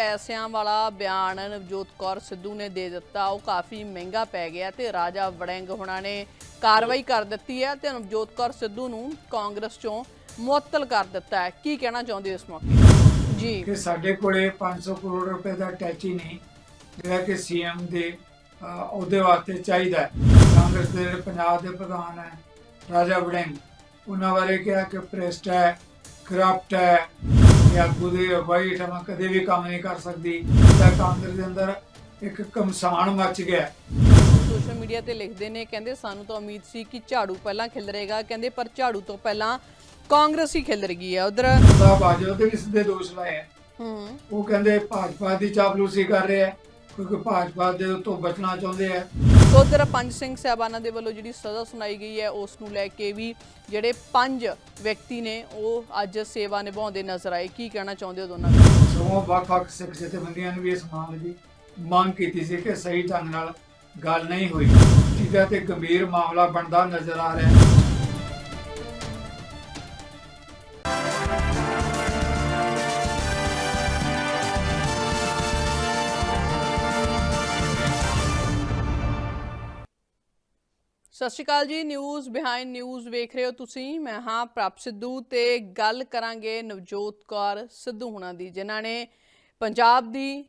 ਪੈਸਿਆਂ ਵਾਲਾ ਬਿਆਨ ਨਵਜੋਤ ਕੌਰ ਸਿੱਧੂ ਨੇ ਦੇ ਦਿੱਤਾ। ਉਹ ਕਾਫੀ ਮਹਿੰਗਾ ਪੈ ਗਿਆ ਤੇ ਰਾਜਾ ਵੜਿੰਗ ਹੁਣਾਂ ਨੇ ਕਾਰਵਾਈ ਕਰ ਦਿੱਤੀ ਹੈ ਤੇ ਨਵਜੋਤ ਕੌਰ ਸਿੱਧੂ ਨੂੰ ਕਾਂਗਰਸ ਚੋਂ ਮੁਅੱਤਲ ਕਰ ਦਿੱਤਾ ਹੈ। ਕੀ ਕਹਿਣਾ ਚਾਹੁੰਦੇ ਹੋ ਇਸ ਮੌਕੇ? ਜੀ। ਕਿ ਸਾਡੇ ਕੋਲੇ 500 ਕਰੋੜ ਰੁਪਏ ਦਾ ਟੈਚੀ ਨਹੀਂ ਜਿਹੜਾ ਕਿ ਸੀਐਮ ਦੇ ਅਹ, ਉਹਦੇ ਵਾਸਤੇ ਚਾਹੀਦਾ ਕਾਂਗਰਸ ਦੇ ਜਿਹੜੇ ਪੰਜਾਬ ਦੇ ਪ੍ਰਧਾਨ ਹੈ ਰਾਜਾ ਵੜਿੰਗ ਉਹਨਾਂ ਬਾਰੇ ਕਿਹਾ ਕਿ ਪ੍ਰੈਸਟ ਹੈ ਕਰਪਟ ਹੈ ਜਾਂ ਗੁਦੇ ਅਗਵਾਈ ਠਮਾ ਕਦੇ ਵੀ ਕੰਮ ਨਹੀਂ ਕਰ ਸਕਦੀ। ਤਾਂ ਕਾਂਗਰਸ ਦੇ ਅੰਦਰ ਇੱਕ ਕਮਸਾਨ ਮਚ ਗਿਆ। ਸੋਸ਼ਲ ਮੀਡੀਆ ਤੇ ਲਿਖਦੇ ਨੇ ਕਹਿੰਦੇ ਸਾਨੂੰ ਤਾਂ ਉਮੀਦ ਸੀ ਕਿ ਝਾੜੂ ਪਹਿਲਾਂ ਖਿਲਰੇਗਾ ਕਹਿੰਦੇ ਪਰ ਝਾੜੂ ਤੋਂ ਪਹਿਲਾਂ ਕਾਂਗਰਸ ਹੀ ਖਿਲਰ ਗਈ ਹੈ। ਉਧਰ ਬਾਜਵਾ ਤੇ ਵੀ ਸਿੱਧੇ ਦੋਸ਼ ਲਾਏ ਹੈ ਹੂੰ। ਉਹ ਕਹਿੰਦੇ ਭਾਜਪਾ ਦੀ ਚਾਪਲੂਸੀ ਕਰ ਰਹੇ ਕਿਉਂਕਿ ਭਾਜਪਾ ਦੇ ਤੋਂ ਬਚਣਾ ਚਾਹੁੰਦੇ ਹੈ ਉਧਰ ਪੰਜ ਸਿੰਘ ਸਾਹਿਬਾਨਾਂ ਦੇ ਵੱਲੋਂ ਜਿਹੜੀ ਸਜ਼ਾ ਸੁਣਾਈ ਗਈ ਹੈ, ਉਸ ਨੂੰ ਲੈ ਕੇ ਵੀ ਜਿਹੜੇ ਪੰਜ ਵਿਅਕਤੀ ਨੇ, ਉਹ ਅੱਜ ਸੇਵਾ ਨਿਭਾਉਂਦੇ ਨਜ਼ਰ ਆਏ। ਕੀ ਕਹਿਣਾ ਚਾਹੁੰਦੇ ਹੋ ਦੋਨਾਂ ਦਾ? ਸਗੋਂ ਵੱਖ-ਵੱਖ ਸਿੱਖ ਜਥੇਬੰਦੀਆਂ ਨੇ ਵੀ ਇਸ ਮਾਮਲੇ ਦੀ ਮੰਗ ਕੀਤੀ ਸੀ ਕਿ ਸਹੀ ਢੰਗ ਨਾਲ ਗੱਲ ਨਹੀਂ ਹੋਈ। ਜਿਹਦਾ ਤੇ ਗੰਭੀਰ ਮਾਮਲਾ ਬਣਦਾ ਨਜ਼ਰ ਆ ਰਿਹਾ ਹੈ। ਸਤਿ ਸ਼੍ਰੀ ਅਕਾਲ ਜੀ ਨਿਊਜ਼ ਬਿਹਾਈਂਡ ਨਿਊਜ਼ ਵੇਖ ਰਹੇ ਹੋ ਤੁਸੀਂ। ਮੈਂ ਹਾਂ ਪ੍ਰਭ ਸਿੱਧੂ ਤੇ ਗੱਲ ਕਰਾਂਗੇ ਨਵਜੋਤ ਕੌਰ ਸਿੱਧੂ ਹੁਣਾਂ ਦੀ, ਜਿਨ੍ਹਾਂ ਨੇ ਪੰਜਾਬ ਦੀ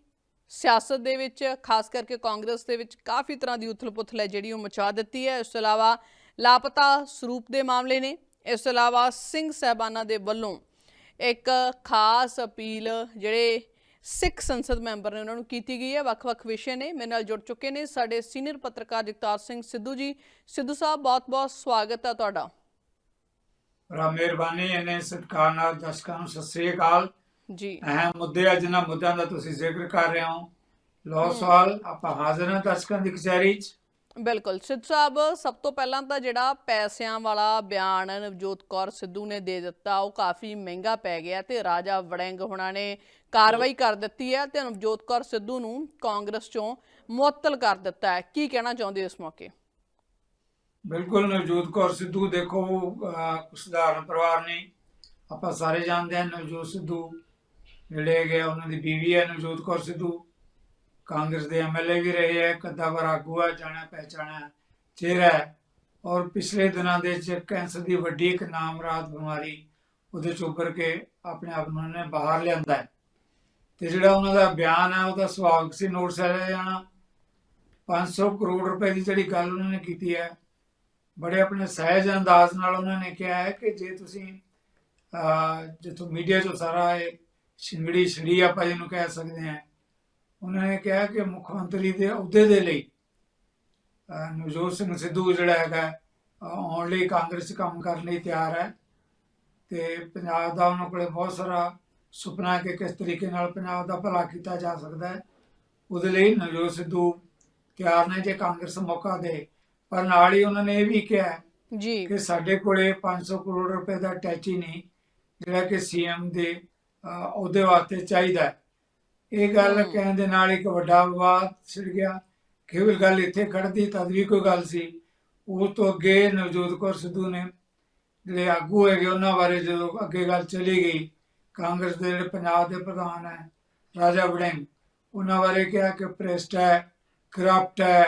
ਸਿਆਸਤ ਦੇ ਵਿੱਚ, ਖਾਸ ਕਰਕੇ ਕਾਂਗਰਸ ਦੇ ਵਿੱਚ ਕਾਫੀ ਤਰ੍ਹਾਂ ਦੀ ਉਥਲ-ਪੁਥਲ ਹੈ ਜਿਹੜੀ ਉਹ ਮਚਾ ਦਿੱਤੀ ਹੈ। ਇਸ ਤੋਂ ਇਲਾਵਾ ਲਾਪਤਾ ਸਰੂਪ ਦੇ ਮਾਮਲੇ ਨੇ। ਇਸ ਤੋਂ ਇਲਾਵਾ ਸਿੰਘ ਸਹਿਬਾਨਾਂ ਦੇ ਵੱਲੋਂ ਇੱਕ ਖਾਸ ਅਪੀਲ ਜਿਹੜੇ ਸਿੱਖ ਸੰਸਦ ਮੈਂਬਰ ਨੇ ਉਹਨਾਂ ਨੂੰ ਕੀਤੀ ਗਈ ਹੈ। ਵੱਖ-ਵੱਖ ਵਿਸ਼ੇ ਨੇ ਮੇਰੇ ਨਾਲ ਜੁੜ ਚੁੱਕੇ ਨੇ ਸਾਡੇ ਸੀਨੀਅਰ ਪੱਤਰਕਾਰ ਜਗਤਾਰ ਸਿੰਘ ਸਿੱਧੂ ਜੀ। ਸਿੱਧੂ ਸਾਹਿਬ ਬਹੁਤ-ਬਹੁਤ ਸਵਾਗਤ ਹੈ ਤੁਹਾਡਾ। ਰਾ ਮਿਹਰਬਾਨੀ ਇਹਨੇ ਸਤਿਕਾਰ ਨਾਲ ਦਰਸ਼ਕਾਂ ਨੂੰ ਸਤਿ ਸ੍ਰੀ ਅਕਾਲ। ਜੀ। ਅਹਿਮ ਮੁੱਦੇ ਆ ਜਿਨ੍ਹਾਂ ਮੁੱਦਿਆਂ ਦਾ ਤੁਸੀਂ ਜ਼ਿਕਰ ਕਰ ਰਹੇ ਹੋ। ਲੋ ਸਵਾਲ ਆਪਾਂ ਹਾਜ਼ਰ ਹਾਂ ਦਰਸ਼ਕਾਂ ਦੀ ਕਚਹਿਰੀ 'ਚ। ਬਿਲਕੁਲ। ਸਿੱਧੂ ਸਾਹਿਬ ਸਭ ਤੋਂ ਪਹਿਲਾਂ ਤਾਂ ਜਿਹੜਾ ਪੈਸਿਆਂ ਵਾਲਾ ਬਿਆਨ ਨਵਜੋਤ ਕੌਰ ਸਿੱਧੂ ਨੇ ਦੇ ਦਿੱਤਾ ਉਹ ਕਾਫੀ ਮਹਿੰਗਾ ਪੈ ਗਿਆ ਤੇ ਰਾਜਾ ਵੜਿੰਗ ਹੁਣਾਂ ਨੇ ਕਾਰਵਾਈ ਕਰ ਦਿੱਤੀ ਹੈ ਤੇ ਨਵਜੋਤ ਕੌਰ ਸਿੱਧੂ ਨੂੰ ਕਾਂਗਰਸ ਚੋਂ ਮੁਅੱਤਲ ਕਰ ਦਿੱਤਾ ਹੈ। ਕੀ ਕਹਿਣਾ ਚਾਹੁੰਦੇ ਹੋ ਇਸ ਮੌਕੇ? ਬਿਲਕੁਲ ਨਵਜੋਤ ਕੌਰ ਸਿੱਧੂ ਦੇਖੋ ਸਧਾਰਨ ਪਰਿਵਾਰ ਨਹੀਂ ਆਪਾਂ ਸਾਰੇ ਜਾਣਦੇ ਹਾਂ ਨਵਜੋਤ ਸਿੱਧੂ ਜਿਹੜੇ ਹੈਗੇ ਆ, ਉਹਨਾਂ ਦੀ ਬੀਵੀ ਹੈ ਨਵਜੋਤ ਕੌਰ ਸਿੱਧੂ। ਕਾਂਗਰਸ ਦੇ ਐਮਐਲਏ ਵੀ ਰਹੇ ਹੈ ਕਦਾਵਰ ਆਗੂ ਹੈ ਜਾਣਾ ਪਹਿਚਾਣਾ ਚਿਹਰਾ ਔਰ ਪਿਛਲੇ ਦਿਨਾਂ ਦੇ ਵਿੱਚ ਕੈਂਸਰ ਦੀ ਵੱਡੀ ਇੱਕ ਨਾਮਰਾਦ ਬਿਮਾਰੀ ਉਹਦੇ ਚ ਉੱਭਰ ਕੇ ਆਪਣੇ ਆਪ ਨੂੰ ਉਹਨੇ ਬਾਹਰ ਲਿਆਂਦਾ ਹੈ। ਤੇ ਜਿਹੜਾ ਉਹਨਾਂ ਦਾ ਬਿਆਨ ਹੈ, ਉਹਦਾ ਸੁਭਾਵਿਕ ਸੀ ਨੋਟ ਸੇ ਲਿਆ ਜਾਣਾ। 500 ਕਰੋੜ ਰੁਪਏ ਦੀ ਜਿਹੜੀ ਗੱਲ ਉਹਨਾਂ ਨੇ ਕੀਤੀ ਹੈ, ਬੜੇ ਆਪਣੇ ਸਹਿਜ ਅੰਦਾਜ਼ ਨਾਲ ਉਹਨਾਂ ਨੇ ਕਿਹਾ ਹੈ ਕਿ ਜੇ ਤੁਸੀਂ ਜਿੱਥੋਂ ਮੀਡੀਆ 'ਚੋਂ ਸਾਰਾ ਇਹ ਛਿੰਗੜੀ ਛਿੜੀ ਆਪਾਂ ਜਿਹਨੂੰ ਕਹਿ ਸਕਦੇ ਹਾਂ ਉਹਨਾਂ ਨੇ ਕਿਹਾ ਕਿ ਮੁੱਖ ਮੰਤਰੀ ਦੇ ਅਹੁਦੇ ਦੇ ਲਈ ਨਵਜੋਤ ਸਿੰਘ ਸਿੱਧੂ ਜਿਹੜਾ ਹੈਗਾ ਆਉਣ ਲਈ ਕਾਂਗਰਸ ਕੰਮ ਕਰਨ ਲਈ ਤਿਆਰ ਹੈ। ਤੇ ਪੰਜਾਬ ਦਾ ਉਹਨਾਂ ਕੋਲੇ ਬਹੁਤ ਸਾਰਾ ਸੁਪਨਾ ਹੈ ਕਿ ਕਿਸ ਤਰੀਕੇ ਨਾਲ ਪੰਜਾਬ ਦਾ ਭਲਾ ਕੀਤਾ ਜਾ ਸਕਦਾ ਹੈ। ਉਹਦੇ ਲਈ ਨਵਜੋਤ ਸਿੱਧੂ ਤਿਆਰ ਨੇ ਜੇ ਕਾਂਗਰਸ ਮੌਕਾ ਦੇ। ਪਰ ਨਾਲ ਹੀ ਉਹਨਾਂ ਨੇ ਇਹ ਵੀ ਕਿਹਾ ਜੀ। ਕਿ ਸਾਡੇ ਕੋਲੇ 500 ਕਰੋੜ ਰੁਪਏ ਦਾ ਟੈਚੀ ਨਹੀਂ ਜਿਹੜਾ ਕਿ ਸੀਐਮ ਦੇ ਉਹਦੇ ਵਾਸਤੇ ਚਾਹੀਦਾ ਹੈ। ਇਹ ਗੱਲ। ਕਹਿਣ ਦੇ ਨਾਲ ਇੱਕ ਵੱਡਾ ਵਿਵਾਦ ਛਿੜ ਗਿਆ ਕੇਵਲ ਗੱਲ ਇੱਥੇ ਖੜਦੀ ਤਦ ਵੀ ਕੋਈ ਗੱਲ ਸੀ ਉਸ ਤੋਂ ਅੱਗੇ ਨਵਜੋਤ ਕੌਰ ਸਿੱਧੂ ਨੇ ਜਿਹੜੇ ਆਗੂ ਹੈਗੇ ਉਹਨਾਂ ਬਾਰੇ ਜਦੋਂ ਅੱਗੇ ਗੱਲ ਚਲੀ ਗਈ ਕਾਂਗਰਸ ਦੇ ਜਿਹੜੇ ਪੰਜਾਬ ਦੇ ਪ੍ਰਧਾਨ ਹੈ ਰਾਜਾ ਵੜਿੰਗ ਉਹਨਾਂ ਬਾਰੇ ਕਿਹਾ ਕਿ ਭ੍ਰਿਸ਼ਟ ਹੈ ਕਰਪਟ ਹੈ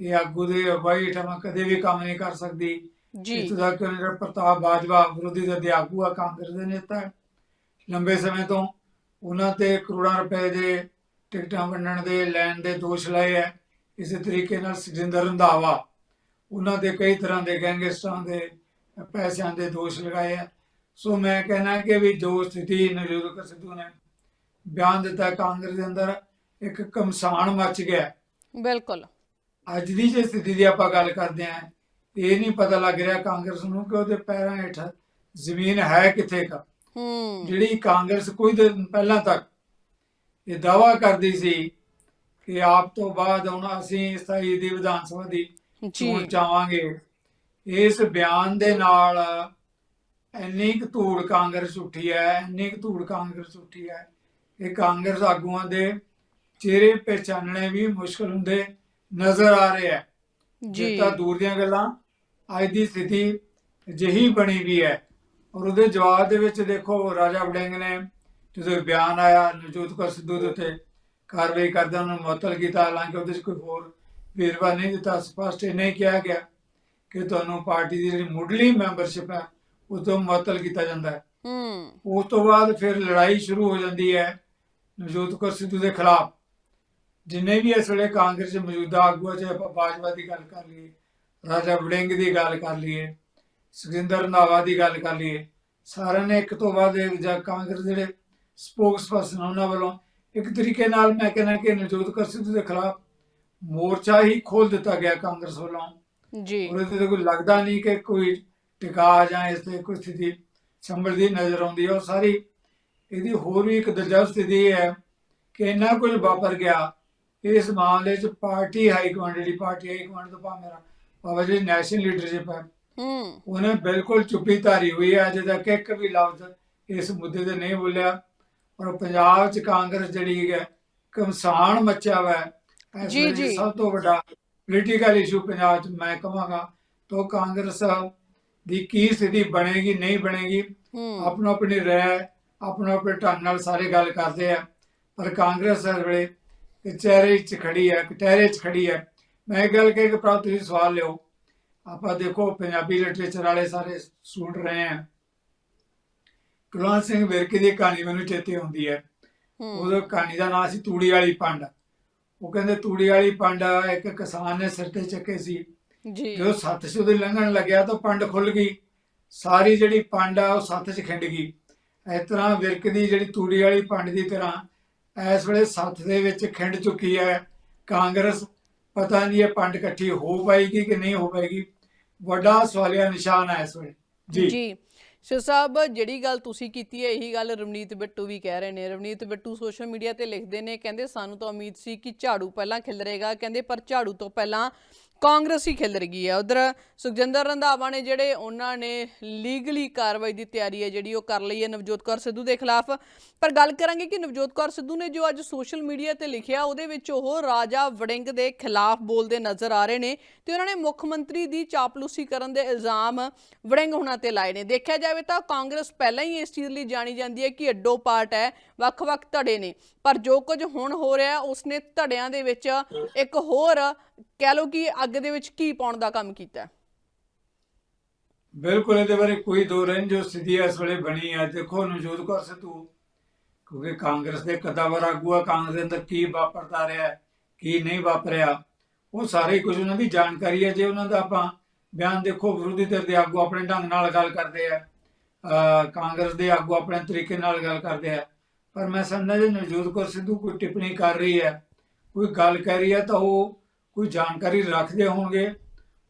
ਇਹ ਆਗੂ ਦੇ ਅਗਵਾਈ ਠਮਾ ਕਦੇ ਵੀ ਕੰਮ ਨਹੀਂ ਕਰ ਸਕਦੀ ਜੀ ਇੱਥੋਂ ਤੱਕ ਕਿ ਪ੍ਰਤਾਪ ਬਾਜਵਾ ਵਿਰੋਧੀ ਦਲ ਦੇ ਆਗੂ ਆ ਕਾਂਗਰਸ ਦੇ ਨੇਤਾ। ਲੰਬੇ ਸਮੇਂ ਤੋਂ ਉਹਨਾਂ ਤੇ ਕਰੋੜਾਂ ਰੁਪਏ ਦੇ ਟਿਕਟਾਂ ਵੰਡਣ ਦੇ ਲੈਣ ਦੇ ਦੋਸ਼ ਲਏ ਹੈ। ਇਸੇ ਤਰੀਕੇ ਨਾਲ ਸੁਜਿੰਦਰ ਰੰਧਾਵਾ ਉਹਨਾਂ ਦੇ ਕਈ ਤਰ੍ਹਾਂ ਦੇ ਗੈਂਗਸਟਰਾਂ ਦੇ ਪੈਸਿਆਂ ਦੇ ਦੋਸ਼ ਲਗਾਏ ਹੈ। ਸੋ ਮੈਂ ਕਹਿਣਾ ਕਿ ਵੀ ਜੋ ਸਥਿਤੀ ਨਵਜੋਤ ਸਿੱਧੂ ਨੇ ਬਿਆਨ ਦਿੱਤਾ ਕਾਂਗਰਸ ਦੇ ਅੰਦਰ ਇੱਕ ਕਮਸਾਨ ਮਚ ਗਿਆ। ਬਿਲਕੁਲ। ਅੱਜ ਦੀ ਜੇ ਸਥਿਤੀ ਦੀ ਆਪਾਂ ਗੱਲ ਕਰਦੇ ਆਂ ਇਹ ਨਹੀਂ ਪਤਾ ਲੱਗ ਰਿਹਾ ਕਾਂਗਰਸ ਨੂੰ ਕਿ ਉਹਦੇ ਪੈਰਾਂ ਹੇਠ ਜ਼ਮੀਨ ਹੈ ਕਿੱਥੇ ਕ। ਹੂੰ। ਜਿਹੜੀ ਕਾਂਗਰਸ ਕੁਝ ਦਿਨ ਪਹਿਲਾਂ ਤੱਕ ਇਹ ਦਾਵਾ ਕਰਦੀ ਸੀ ਕਿ ਆਪ ਤੋਂ ਬਾਅਦ ਹੁਣ ਅਸੀਂ ਸਥਾਈ ਦੀ ਵਿਧਾਨ ਸਭਾ ਦੀ ਚੋਣ ਚਾਹਾਂਗੇ। ਇਸ ਬਿਆਨ ਦੇ ਨਾਲ ਇੰਨੀ ਕੁ ਧੂੜ ਕਾਂਗਰਸ ਉੱਠੀ ਹੈ ਇੰਨੀ ਕੁ ਧੂੜ ਕਾਂਗਰਸ ਉੱਠੀ ਹੈ ਇਹ ਕਾਂਗਰਸ ਆਗੂਆਂ ਦੇ ਚਿਹਰੇ ਪਹਿਚਾਨਣੇ ਵੀ ਮੁਸ਼ਕਲ ਹੁੰਦੇ ਨਜ਼ਰ ਆ ਰਹੇ ਹੈ। ਜੀ। ਤਾਂ ਦੂਰ ਦੀਆਂ ਗੱਲਾਂ ਅੱਜ ਦੀ ਸਥਿਤੀ ਅਜਿਹੀ ਬਣੀ ਵੀ ਹੈ ਔਰ ਉਹਦੇ ਜਵਾਬ ਦੇ ਵਿੱਚ ਦੇਖੋ ਰਾਜਾ ਵੜਿੰਗ ਨੇ ਜਦੋਂ ਬਿਆਨ ਆਇਆ ਨਵਜੋਤ ਕੌਰ ਸਿੱਧੂ ਦੇ ਉੱਤੇ ਕਾਰਵਾਈ ਕਰਦਿਆਂ ਉਹਨੂੰ ਮੁਅੱਤਲ ਕੀਤਾ ਹਾਲਾਂਕਿ ਉਹਦੇ 'ਚ ਕੋਈ ਹੋਰ ਵੇਰਵਾ ਨਹੀਂ ਦਿੱਤਾ ਸਪਸ਼ਟ ਇਹ ਨਹੀਂ ਕਿਹਾ ਗਿਆ ਕਿ ਤੁਹਾਨੂੰ ਪਾਰਟੀ ਦੀ ਜਿਹੜੀ ਮੁੱਢਲੀ ਮੈਂਬਰਸ਼ਿਪ ਹੈ ਉਹ ਤੋਂ ਮੁਅੱਤਲ ਕੀਤਾ ਜਾਂਦਾ ਹੈ। ਹੂੰ। ਉਸ ਤੋਂ ਬਾਅਦ ਫਿਰ ਲੜਾਈ ਸ਼ੁਰੂ ਹੋ ਜਾਂਦੀ ਹੈ ਨਵਜੋਤ ਕੌਰ ਸਿੱਧੂ ਦੇ ਖਿਲਾਫ। ਜਿੰਨੇ ਵੀ ਇਸ ਵੇਲੇ ਕਾਂਗਰਸ ਦੇ ਮੌਜੂਦਾ ਆਗੂ ਆ, ਚਾਹੇ ਆਪਾਂ ਬਾਜਵਾ ਦੀ ਗੱਲ ਕਰ ਲਈਏ ਰਾਜਾ ਵੜਿੰਗ ਦੀ ਗੱਲ ਕਰ ਲਈਏ ਸੁਖਿੰਦਰ ਰੰਧਾਵਾ ਦੀ ਗੱਲ ਕਰ ਲਈਏ। ਸਾਰਿਆਂ ਨੇ ਇੱਕ ਤੋਂ ਬਾਅਦ ਇੱਕ ਜਾਂ ਕਾਂਗਰਸ ਜਿਹੜੇ ਸਪੋਕਸਪਰਸਨ ਉਹਨਾਂ ਵੱਲੋਂ। ਇੱਕ ਤਰੀਕੇ ਨਾਲ ਮੈਂ ਕਹਿੰਦਾ ਕਿ ਨਵਜੋਤ ਕੌਰ ਸਿੱਧੂ ਦੇ ਖਿਲਾਫ ਮੋਰਚਾ ਹੀ ਖੋਲ ਦਿੱਤਾ ਗਿਆ ਕਾਂਗਰਸ ਵੱਲੋਂ। ਜੀ। ਉਹਦੇ ਤੇ ਕੋਈ ਲੱਗਦਾ ਨਹੀਂ ਕਿ ਕੋਈ ਟਿਕਾ ਜਾਂ ਇਸ ਤੇ ਕੋਈ ਸਥਿਤੀ ਸੰਭਲਦੀ ਨਜ਼ਰ ਆਉਂਦੀ ਹੈ। ਉਹ ਸਾਰੀ ਇਹਦੀ ਹੋਰ ਵੀ ਇੱਕ ਦਿਲਚਸਪ ਸਥਿਤੀ ਹੈ ਕਿ ਇੰਨਾ ਕੁਝ ਵਾਪਰ ਗਿਆ ਇਸ ਮਾਮਲੇ 'ਚ ਪਾਰਟੀ ਹਾਈ ਕਮਾਂਡ ਜਿਹੜੀ ਪਾਰਟੀ ਹਾਈ ਕਮਾਂਡ ਤੋਂ ਭਾਵੇਂ ਮੇਰਾ ਭਾਵੇਂ ਜਿਹੜੀ ਨੈਸ਼ਨਲ ਲੀਡਰਸ਼ਿਪ ਹੈ ਹੂੰ। ਉਹਨੇ ਬਿਲਕੁਲ ਚੁੱਪੀ ਧਾਰੀ ਹੋਈ ਹੈ ਅਜੇ ਤੱਕ ਇੱਕ ਵੀ ਲਫ਼ਜ਼ ਇਸ ਮੁੱਦੇ ਤੇ ਨਹੀਂ ਬੋਲਿਆ। ਔਰ ਪੰਜਾਬ 'ਚ ਕਾਂਗਰਸ ਜਿਹੜੀ ਹੈ ਕਮਸਾਨ ਮੱਚਿਆ ਹੋਇਆ ਹੈ। ਇਸ ਜੀ, ਵੇਲੇ ਜੀ। ਸਭ ਤੋਂ ਵੱਡਾ ਪੋਲੀਟੀਕਲ ਇਸ਼ੂ ਪੰਜਾਬ 'ਚ ਮੈਂ ਕਹਾਂਗਾ ਤਾਂ ਕਾਂਗਰਸ ਦੀ ਕੀ ਸਥਿਤੀ ਬਣੇਗੀ ਨਹੀਂ ਬਣੇਗੀ ਹੂੰ। ਆਪਣੋ ਆਪਣੀ ਰਹਿ ਆਪਣੋ ਆਪਣੇ ਢੰਗ ਨਾਲ ਸਾਰੇ ਗੱਲ ਕਰਦੇ ਆ। ਪਰ ਕਾਂਗਰਸ ਇਸ ਵੇਲੇ ਕਚਹਿਰੇ 'ਚ ਖੜੀ ਹੈ ਕਟਹਿਰੇ 'ਚ ਖੜੀ ਹੈ। ਮੈਂ ਇਹ ਗੱਲ ਕਹੀ ਕਿ ਭਰਾ ਤੁਸੀਂ ਸਵਾਲ ਲਿਓ ਆਪਾਂ ਦੇਖੋ ਪੰਜਾਬੀ ਲਿਟਰੇਚਰ ਵਾਲੇ ਸਾਰੇ ਸੁਣ ਰਹੇ ਆ। ਕੁਲਵੰਤ ਸਿੰਘ ਵਿਰਕ ਦੀ ਕਹਾਣੀ ਮੈਨੂੰ ਚੇਤੇ ਆਉਂਦੀ ਹੈ। ਹੂੰ। ਉਹਦੀ ਕਹਾਣੀ ਦਾ ਨਾਮ ਸੀ ਤੂੜੀ ਵਾਲੀ ਪੰਡ। ਉਹ ਕਹਿੰਦੇ ਤੂੜੀ ਵਾਲੀ ਪੰਡ ਇੱਕ ਕਿਸਾਨ ਨੇ ਸਿਰ ਤੇ ਚੱਕੇ ਸੀ। ਜੀ। ਜਦੋਂ ਸੱਤ ਚ ਉਹਦੇ ਲੰਘਣ ਲੱਗਿਆ ਤਾਂ ਪੰਡ ਖੁੱਲ ਗਈ। ਸਾਰੀ ਜਿਹੜੀ ਪੰਡ ਆ ਉਹ ਸੱਤ ਚ ਖਿੰਡ ਗਈ। ਇਸ ਤਰ੍ਹਾਂ ਵਿਰਕ ਦੀ ਜਿਹੜੀ ਤੂੜੀ ਵਾਲੀ ਪੰਡ ਦੀ ਤਰ੍ਹਾਂ ਇਸ ਵੇਲੇ ਸੱਤ ਦੇ ਵਿੱਚ ਖਿੰਡ ਚੁੱਕੀ ਹੈ। ਕਾਂਗਰਸ ਪਤਾ ਨਹੀਂ ਇਹ ਪੰਡ ਇਕੱਠੀ ਹੋ ਪਾਏਗੀ ਕਿ ਨਹੀਂ ਹੋ ਪਾਏਗੀ। ਵੱਡਾ ਸਵਾਲੀਆ ਨਿਸ਼ਾਨ ਹੈ ਇਸ ਵੇਲੇ। ਜੀ। ਜੀ। ਸੋ ਸਾਹਿਬ, ਜਿਹੜੀ ਗੱਲ ਤੁਸੀਂ ਕੀਤੀ ਹੈ, ਇਹੀ ਗੱਲ ਰਵਨੀਤ ਬਿੱਟੂ ਵੀ ਕਹਿ ਰਹੇ ਨੇ। ਰਵਨੀਤ ਬਿੱਟੂ ਸੋਸ਼ਲ ਮੀਡੀਆ ਤੇ ਲਿਖਦੇ ਨੇ, ਕਹਿੰਦੇ ਸਾਨੂੰ ਤਾਂ ਉਮੀਦ ਸੀ ਕਿ ਝਾੜੂ ਪਹਿਲਾਂ ਖਿਲਰੇਗਾ। ਕਹਿੰਦੇ ਪਰ ਝਾੜੂ ਤੋਂ ਪਹਿਲਾਂ ਕਾਂਗਰਸ ਹੀ ਖਿਲ ਰਹੀ ਹੈ। ਉਧਰ ਸੁਖਜਿੰਦਰ ਰੰਧਾਵਾ ਨੇ ਜਿਹੜੇ ਉਹਨਾਂ ਨੇ ਲੀਗਲੀ ਕਾਰਵਾਈ ਦੀ ਤਿਆਰੀ ਹੈ, ਜਿਹੜੀ ਉਹ ਕਰ ਲਈ ਹੈ ਨਵਜੋਤ ਕੌਰ ਸਿੱਧੂ ਦੇ ਖਿਲਾਫ। ਪਰ ਗੱਲ ਕਰਾਂਗੇ ਕਿ ਨਵਜੋਤ ਕੌਰ ਸਿੱਧੂ ਨੇ ਜੋ ਅੱਜ ਸੋਸ਼ਲ ਮੀਡੀਆ ਤੇ ਲਿਖਿਆ, ਉਹਦੇ ਵਿੱਚ ਉਹ ਰਾਜਾ ਵੜਿੰਗ ਦੇ ਖਿਲਾਫ ਬੋਲਦੇ ਨਜ਼ਰ ਆ ਰਹੇ ਨੇ ਤੇ ਉਹਨਾਂ ਨੇ ਮੁੱਖ ਮੰਤਰੀ ਦੀ ਚਾਪਲੂਸੀ ਕਰਨ ਦੇ ਇਲਜ਼ਾਮ ਵੜਿੰਗ ਹੁਣਾਂ ਤੇ ਲਾਏ ਨੇ। ਦੇਖਿਆ ਜਾਵੇ ਤਾਂ ਕਾਂਗਰਸ ਪਹਿਲਾਂ ਹੀ ਇਸ ਚੀਜ਼ ਲਈ ਜਾਣੀ ਜਾਂਦੀ ਹੈ ਕਿ ਅੱਡੋ ਪਾਰਟ ਹੈ, ਵੱਖ-ਵੱਖ ਧੜੇ ਨੇ। ਪਰ ਜੋ ਕੁਝ ਹੁਣ ਹੋ ਰਿਹਾ, ਉਸਨੇ ਧੜਿਆਂ ਦੇ ਵਿੱਚ ਇੱਕ ਹੋਰ ਕਹਿ ਲਓ ਕਿ ਅੱਗ ਦੇ ਵਿੱਚ ਕੀ ਪਾਉਣ ਦਾ ਕੰਮ ਕੀਤਾ। ਬਿਲਕੁਲ, ਇਹਦੇ ਬਾਰੇ ਕੋਈ ਦੋ ਰਹਿਣ ਜੋ ਸਥਿਤੀ ਇਸ ਵੇਲੇ ਬਣੀ ਹੈ ਦੇਖੋ ਨਵਜੋਤ ਕੌਰ ਸਿੱਧੂ ਕਿਉਂਕਿ ਕਾਂਗਰਸ ਦੇ ਕਦਾਵਰ ਆਗੂ ਕਾਂਗਰਸ ਦੇ ਅੰਦਰ ਕੀ ਵਾਪਰਦਾ ਰਿਹਾ, ਕੀ ਨਹੀਂ ਵਾਪਰਿਆ, ਉਹ ਸਾਰੇ ਕੁਝ ਉਹਨਾਂ ਦੀ ਜਾਣਕਾਰੀ ਹੈ ਜੇ ਉਹਨਾਂ ਦਾ ਆਪਾਂ ਬਿਆਨ ਦੇਖੋ, ਵਿਰੋਧੀ ਧਿਰ ਦੇ ਆਗੂ ਆਪਣੇ ਢੰਗ ਨਾਲ ਗੱਲ ਕਰਦੇ ਆ ਕਾਂਗਰਸ ਦੇ ਆਗੂ ਆਪਣੇ ਤਰੀਕੇ ਨਾਲ ਗੱਲ ਕਰਦੇ ਆ ਪਰ ਮੈਂ ਸਮਝਦਾ ਜੇ ਨਵਜੋਤ ਕੌਰ ਸਿੱਧੂ ਕੋਈ ਟਿੱਪਣੀ ਕਰ ਰਹੀ ਹੈ ਕੋਈ ਗੱਲ ਕਰ ਰਹੀ ਹੈ ਤਾਂ ਉਹ ਕੋਈ ਜਾਣਕਾਰੀ ਰੱਖਦੇ ਹੋਣਗੇ।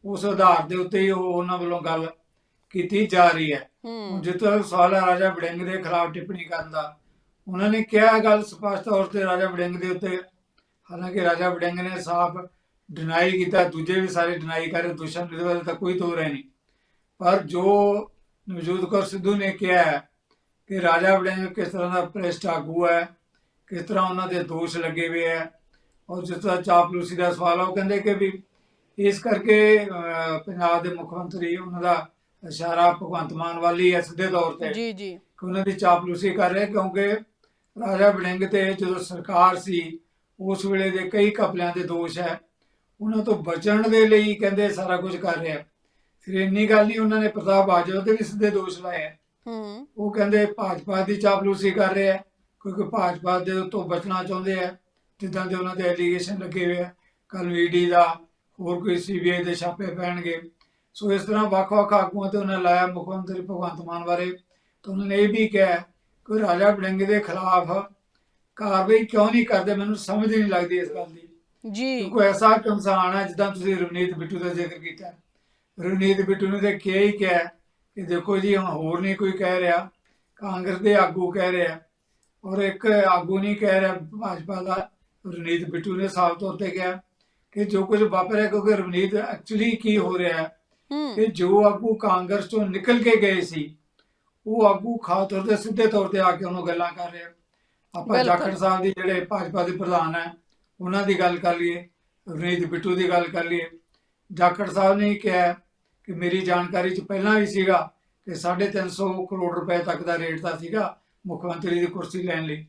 ਉਸ ਆਧਾਰ ਦੇ ਉੱਤੇ ਹੀ ਉਹ ਉਹਨਾਂ ਵੱਲੋਂ ਗੱਲ ਕੀਤੀ ਜਾ ਰਹੀ ਹੈ। ਜਿੱਥੇ ਸਵਾਲ ਹੈ ਰਾਜਾ ਵੜਿੰਗ ਦੇ ਖਿਲਾਫ ਟਿੱਪਣੀ ਕਰਨ ਦਾ ਉਹਨਾਂ ਨੇ ਕਿਹਾ ਗੱਲ ਸਪਸ਼ਟ ਤੌਰ ਤੇ ਰਾਜਾ ਵੜਿੰਗ ਦੇ ਉੱਤੇ। ਹਾਲਾਂਕਿ ਰਾਜਾ ਵੜਿੰਗ ਨੇ ਸਾਫ਼ ਡਿਨਾਈ ਕੀਤਾ ਦੂਜੇ ਵੀ ਸਾਰੇ ਡਿਨਾਈ ਕਰ ਰਹੇ ਦੁਸ਼ਮਣ ਦੇ ਬਾਰੇ ਤਾਂ ਕੋਈ ਦੋ ਨਹੀਂ। ਪਰ ਜੋ ਨਵਜੋਤ ਕੌਰ ਸਿੱਧੂ ਨੇ ਕਿਹਾ ਹੈ ਕਿ ਰਾਜਾ ਵੜਿੰਗ ਕਿਸ ਤਰ੍ਹਾਂ ਦਾ ਭ੍ਰਿਸ਼ਟ ਆਗੂ ਹੈ ਕਿਸ ਤਰ੍ਹਾਂ ਉਹਨਾਂ ਦੇ ਦੋਸ਼ ਲੱਗੇ ਹੋਏ ਹੈ। ਔਰ ਜਿਸ ਤਰ੍ਹਾਂ ਚਾਪਲੂਸੀ ਦਾ ਸਵਾਲ ਆ ਉਹ ਕਹਿੰਦੇ ਕਿ ਵੀ ਇਸ ਕਰਕੇ ਪੰਜਾਬ ਦੇ ਮੁੱਖ ਮੰਤਰੀ ਉਹਨਾਂ ਦਾ ਇਸ਼ਾਰਾ ਭਗਵੰਤ ਮਾਨ ਵਾਲੀ ਹੈ ਸਿੱਧੇ ਤੌਰ ਤੇ। ਜੀ ਜੀ। ਕਿ ਉਹਨਾਂ ਦੀ ਚਾਪਲੂਸੀ ਕਰ ਰਹੇ ਕਿਉਂਕਿ ਰਾਜਾ ਵੜਿੰਗ ਤੇ ਜਦੋਂ ਸਰਕਾਰ ਸੀ ਉਸ ਵੇਲੇ ਦੇ ਕਈ ਘਪਲਿਆਂ ਦੇ ਦੋਸ਼ ਹੈ। ਉਹਨਾਂ ਤੋਂ ਬਚਣ ਦੇ ਲਈ ਕਹਿੰਦੇ ਸਾਰਾ ਕੁਝ ਕਰ ਰਿਹਾ। ਫਿਰ ਇੰਨੀ ਗੱਲ ਨਹੀਂ ਉਹਨਾਂ ਨੇ ਪ੍ਰਤਾਪ ਬਾਜਵਾ ਤੇ ਵੀ ਸਿੱਧੇ ਦੋਸ਼ ਲਾਏ ਹੈ। ਉਹ ਕਹਿੰਦੇ ਭਾਜਪਾ ਦੀ ਚਾਪਲੂਸੀ ਕਰ ਰਹੇ ਆ ਕਿਉਂਕਿ ਭਾਜਪਾ ਦੇ ਤੋਂ ਬਚਣਾ ਚਾਹੁੰਦੇ ਆ। ਜਿੱਦਾਂ ਦੇ ਉਹਨਾਂ ਦੇ ਐਲੀਗੇਸ਼ਨ ਲੱਗੇ ਹੋਏ ਆ ਕੱਲ ਈਡੀ ਦਾ ਹੋਰ ਕੋਈ ਸੀਬੀਆਈ ਦੇ ਛਾਪੇ ਪੈਣਗੇ। ਸੋ ਇਸ ਤਰ੍ਹਾਂ ਵੱਖ-ਵੱਖ ਆਗੂਆਂ ਤੇ ਉਹਨਾਂ ਲਾਇਆ ਮੁੱਖ ਮੰਤਰੀ ਭਗਵੰਤ ਮਾਨ ਬਾਰੇ। ਤਾਂ ਉਹਨਾਂ ਨੇ ਇਹ ਵੀ ਕਿਹਾ ਕਿ ਰਾਜਾ ਵੜਿੰਗ ਦੇ ਖਿਲਾਫ ਕਾਰਵਾਈ ਕਿਉਂ ਨਹੀਂ ਕਰਦੇ ਮੈਨੂੰ ਸਮਝ ਨਹੀਂ ਲੱਗਦੀ ਇਸ ਗੱਲ ਦੀ। ਜੀ। ਕੋਈ ਐਸਾ ਕਮਸਾਨ ਹੈ ਜਿੱਦਾਂ ਤੁਸੀਂ ਰਵਨੀਤ ਬਿੱਟੂ ਦਾ ਜ਼ਿਕਰ ਕੀਤਾ। ਰਵਨੀਤ ਬਿੱਟੂ ਨੇ ਤਾਂ ਕਿਹਾ ਹੀ ਕਿਹਾ ਕਿ ਦੇਖੋ ਜੀ ਹੁਣ ਹੋਰ ਨਹੀਂ ਕੋਈ ਕਹਿ ਰਿਹਾ। ਕਾਂਗਰਸ ਦੇ ਆਗੂ ਕਹਿ ਰਿਹਾ ਔਰ ਇੱਕ ਆਗੂ ਨਹੀਂ ਕਹਿ ਰਿਹਾ ਭਾਜਪਾ ਦਾ ਰਵਨੀਤ ਬਿੱਟੂ ਨੇ ਸਾਫ਼ ਤੌਰ ਤੇ ਕਿਹਾ ਕਿ ਜੋ ਕੁਝ ਵਾਪਰਿਆ ਕਿਉਂਕਿ ਰਵਨੀਤ ਐਕਚੁਅਲੀ ਕੀ ਹੋ ਰਿਹਾ ਹੈ? ਕਿ ਜੋ ਆਗੂ ਕਾਂਗਰਸ ਤੋਂ ਨਿਕਲ ਕੇ ਗਏ ਸੀ ਉਹ ਆਗੂ ਖਾਸ ਤੌਰ ਤੇ ਸਿੱਧੇ ਤੌਰ ਤੇ ਆ ਕੇ ਉਹਨੂੰ ਗੱਲਾਂ ਕਰ ਰਿਹਾ। ਆਪਾਂ। ਜਾਖੜ ਸਾਹਿਬ ਦੀ ਜਿਹੜੇ ਭਾਜਪਾ ਦੇ ਪ੍ਰਧਾਨ ਹੈ ਉਹਨਾਂ ਦੀ ਗੱਲ ਕਰ ਲਈਏ ਰਵਨੀਤ ਬਿੱਟੂ ਦੀ ਗੱਲ ਕਰ ਲਈਏ। ਜਾਖੜ ਸਾਹਿਬ ਨੇ ਕਿਹਾ ਕਿ ਮੇਰੀ ਜਾਣਕਾਰੀ 'ਚ ਪਹਿਲਾਂ ਵੀ ਸੀਗਾ ਕਿ 350 ਕਰੋੜ ਰੁਪਏ ਤੱਕ ਦਾ ਰੇਟ ਤਾਂ ਸੀਗਾ ਮੁੱਖ ਮੰਤਰੀ ਦੀ ਕੁਰਸੀ ਲੈਣ ਲਈ।